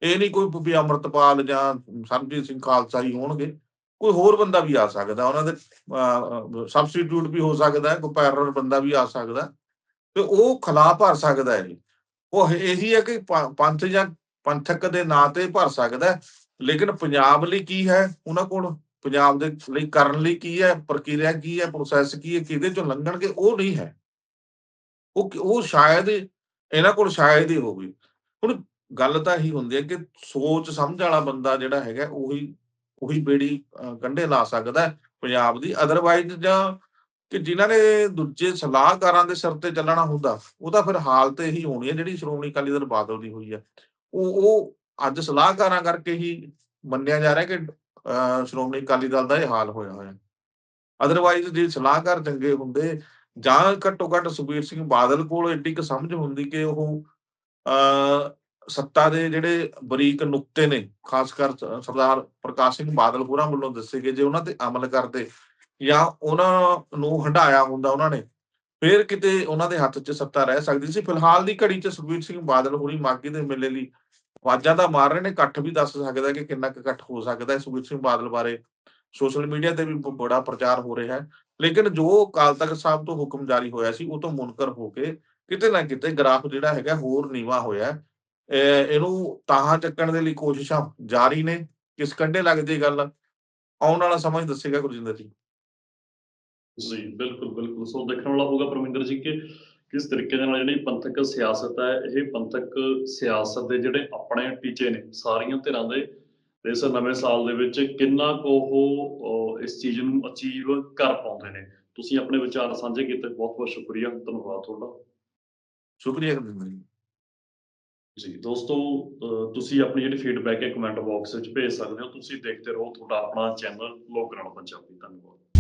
ਇਹ ਨਹੀਂ ਕੋਈ ਵੀ ਅੰਮ੍ਰਿਤਪਾਲ ਜਾਂ ਸਰਬਜੀਤ ਸਿੰਘ ਖਾਲਸਾ ਹੀ ਹੋਣਗੇ, ਕੋਈ ਹੋਰ ਬੰਦਾ ਵੀ ਆ ਸਕਦਾ ਉਹਨਾਂ ਦੇ ਸਬਸਟੀਟਿਊਟ ਵੀ ਹੋ ਸਕਦਾ ਹੈ, ਕੋਈ ਪੈਰਲਰ ਬੰਦਾ ਵੀ ਆ ਸਕਦਾ ਤੇ ਉਹ ਖਿਲਾ ਭਰ ਸਕਦਾ ਹੈ। ਜੀ। ਉਹ ਇਹੀ ਹੈ ਕਿ ਪੰਥ ਜਾਂ ਪੰਥਕ ਦੇ ਨਾਂ ਤੇ ਭਰ ਸਕਦਾ ਲੇਕਿਨ ਪੰਜਾਬ ਲਈ ਕੀ ਹੈ? ਉਹਨਾਂ ਕੋਲ ਪੰਜਾਬ ਦੇ ਲਈ ਕਰਨ ਲਈ ਕੀ ਹੈ, ਪ੍ਰਕਿਰਿਆ ਕੀ ਹੈ ਪ੍ਰੋਸੈਸ ਕੀ ਹੈ, ਕਿਹਦੇ ਚੋਂ ਲੰਘਣਗੇ, ਉਹ ਨਹੀਂ ਹੈ। ਉਹ ਕਿ- ਉਹ ਸ਼ਾਇਦ ਇਹਨਾਂ ਕੋਲ ਸ਼ਾਇਦ ਹੀ ਹੋਵੇ। ਹੁਣ ਗੱਲ ਤਾਂ ਇਹੀ ਹੁੰਦੀ ਹੈ ਕਿ ਸੋਚ ਸਮਝ ਵਾਲਾ ਬੰਦਾ ਜਿਹੜਾ ਹੈਗਾ, ਉਹੀ ਉਹੀ ਬੇੜੀ ਕੰਢੇ ਲਾ ਸਕਦਾ ਪੰਜਾਬ ਦੀ। ਅਦਰਵਾਈਜ਼ ਜਾਂ ਕਿ ਜਿਨ੍ਹਾਂ ਨੇ ਦੂਜੇ ਸਲਾਹਕਾਰਾਂ ਦੇ ਸਿਰ ਤੇ ਚੱਲਣਾ ਹੁੰਦਾ, ਉਹ ਤਾਂ ਫਿਰ ਹਾਲਤ ਇਹੀ ਹੋਣੀ ਹੈ ਜਿਹੜੀ ਸ਼੍ਰੋਮਣੀ ਅਕਾਲੀ ਦਲ ਬਾਦਲ ਦੀ ਹੋਈ ਹੈ। ਉਹ ਉਹ ਅੱਜ ਸਲਾਹਕਾਰਾਂ ਕਰਕੇ ਹੀ ਮੰਨਿਆ ਜਾ ਰਿਹਾ ਕਿ ਸ਼੍ਰੋਮਣੀ ਅਕਾਲੀ ਦਲ ਦਾ ਇਹ ਹਾਲ ਹੋਇਆ ਹੋਇਆ। ਅਦਰਵਾਈਜ਼ ਜੇ ਸਲਾਹਕਾਰ ਚੰਗੇ ਹੁੰਦੇ ਜਾਂ ਘੱਟੋ ਘੱਟ ਸੁਖਬੀਰ ਸਿੰਘ ਬਾਦਲ ਕੋਲ ਏਡੀ ਕੁ ਸਮਝ ਹੁੰਦੀ ਕਿ ਉਹ ਸੱਤਾ ਦੇ ਜਿਹੜੇ ਬਰੀਕ ਨੁਕਤੇ ਨੇ, ਖਾਸ ਕਰ ਸਰਦਾਰ ਪ੍ਰਕਾਸ਼ ਸਿੰਘ ਬਾਦਲ ਹੋਰਾਂ ਵੱਲੋਂ ਦੱਸੇ ਗਏ, ਜੇ ਉਹਨਾਂ ਤੇ ਅਮਲ ਕਰਦੇ ਜਾਂ ਉਹਨਾਂ ਨੂੰ ਹੰਡਾਇਆ ਹੁੰਦਾ ਉਹਨਾਂ ਨੇ, ਫਿਰ ਕਿਤੇ ਉਹਨਾਂ ਦੇ ਹੱਥ 'ਚ ਸੱਤਾ ਰਹਿ ਸਕਦੀ ਸੀ। ਫਿਲਹਾਲ ਦੀ ਘੜੀ 'ਚ ਸੁਖਬੀਰ ਸਿੰਘ ਬਾਦਲ ਹੋਰੀ ਮਾਗੀ ਦੇ ਮੇਲੇ ਲਈ ਆਵਾਜ਼ਾਂ ਤਾਂ ਮਾਰ ਰਹੇ ਨੇ, ਇਕੱਠ ਵੀ ਦੱਸ ਸਕਦਾ ਕਿ ਕਿੰਨਾ ਕੁ ਇਕੱਠ ਹੋ ਸਕਦਾ ਹੈ ਸੁਖਬੀਰ ਸਿੰਘ ਬਾਦਲ ਬਾਰੇ ਸੋਸ਼ਲ ਮੀਡੀਆ ਤੇ ਵੀ ਬੜਾ ਪ੍ਰਚਾਰ ਹੋ ਰਿਹਾ ਹੈ। ਲੇਕਿਨ ਜੋ ਅਕਾਲ ਤਖਤ ਸਾਹਿਬ ਤੋਂ ਹੁਕਮ ਜਾਰੀ ਹੋਇਆ ਸੀ, ਉਹ ਤੋਂ ਮੁਨਕਰ ਹੋ ਕੇ ਕਿਤੇ ਨਾ ਕਿਤੇ ਗ੍ਰਾਫ ਜਿਹੜਾ ਹੈਗਾ ਹੋਰ ਨੀਵਾ ਹੋਇਆ ਇਹਨੂੰ ਤਾਹਾਂ ਚੱਕਣ ਦੇ ਲਈ ਕੋਸ਼ਿਸ਼ਾਂ ਜਾਰੀ ਨੇ, ਕਿਸ ਕੰਢੇ ਲੱਗਦੀ ਗੱਲ? ਆਉਣ ਵਾਲਾ ਸਮਾਂ ਹੀ ਦੱਸੇਗਾ ਗੁਰਜਿੰਦਰ ਜੀ। ਜੀ, ਬਿਲਕੁਲ ਬਿਲਕੁਲ। ਸੋ ਦੇਖਣ ਵਾਲਾ ਹੋਊਗਾ ਪਰਮਿੰਦਰ ਜੀ ਕਿ ਕਿਸ ਤਰੀਕੇ ਦੇ ਨਾਲ ਜਿਹੜੀ ਪੰਥਕ ਸਿਆਸਤ ਹੈ ਇਹ ਪੰਥਕ ਸਿਆਸਤ ਦੇ ਜਿਹੜੇ ਆਪਣੇ ਟੀਚੇ ਨੇ ਸਾਰੀਆਂ ਧਿਰਾਂ ਦੇ ਇਸ ਨਵੇਂ ਸਾਲ ਦੇ ਵਿੱਚ ਕਿੰਨਾ ਕੁ ਉਹ ਇਸ ਚੀਜ਼ ਨੂੰ ਅਚੀਵ ਕਰ ਪਾਉਂਦੇ ਨੇ। ਤੁਸੀਂ ਆਪਣੇ ਵਿਚਾਰ ਸਾਂਝੇ ਕੀਤੇ ਬਹੁਤ ਬਹੁਤ ਸ਼ੁਕਰੀਆ ਧੰਨਵਾਦ ਤੁਹਾਡਾ। ਸ਼ੁਕਰੀਆ ਗੁਰਜਿੰਦਰ ਜੀ। ਜੀ ਦੋਸਤੋ ਤੁਸੀਂ ਆਪਣੀ ਜਿਹੜੀ ਫੀਡਬੈਕ ਹੈ ਕਮੈਂਟ ਬਾਕਸ ਵਿੱਚ ਭੇਜ ਸਕਦੇ ਹੋ। ਤੁਸੀਂ ਦੇਖਦੇ ਰਹੋ ਤੁਹਾਡਾ ਆਪਣਾ ਚੈਨਲ ਲੋਕ ਨਾਲ ਪੰਜਾਬੀ ਧੰਨਵਾਦ।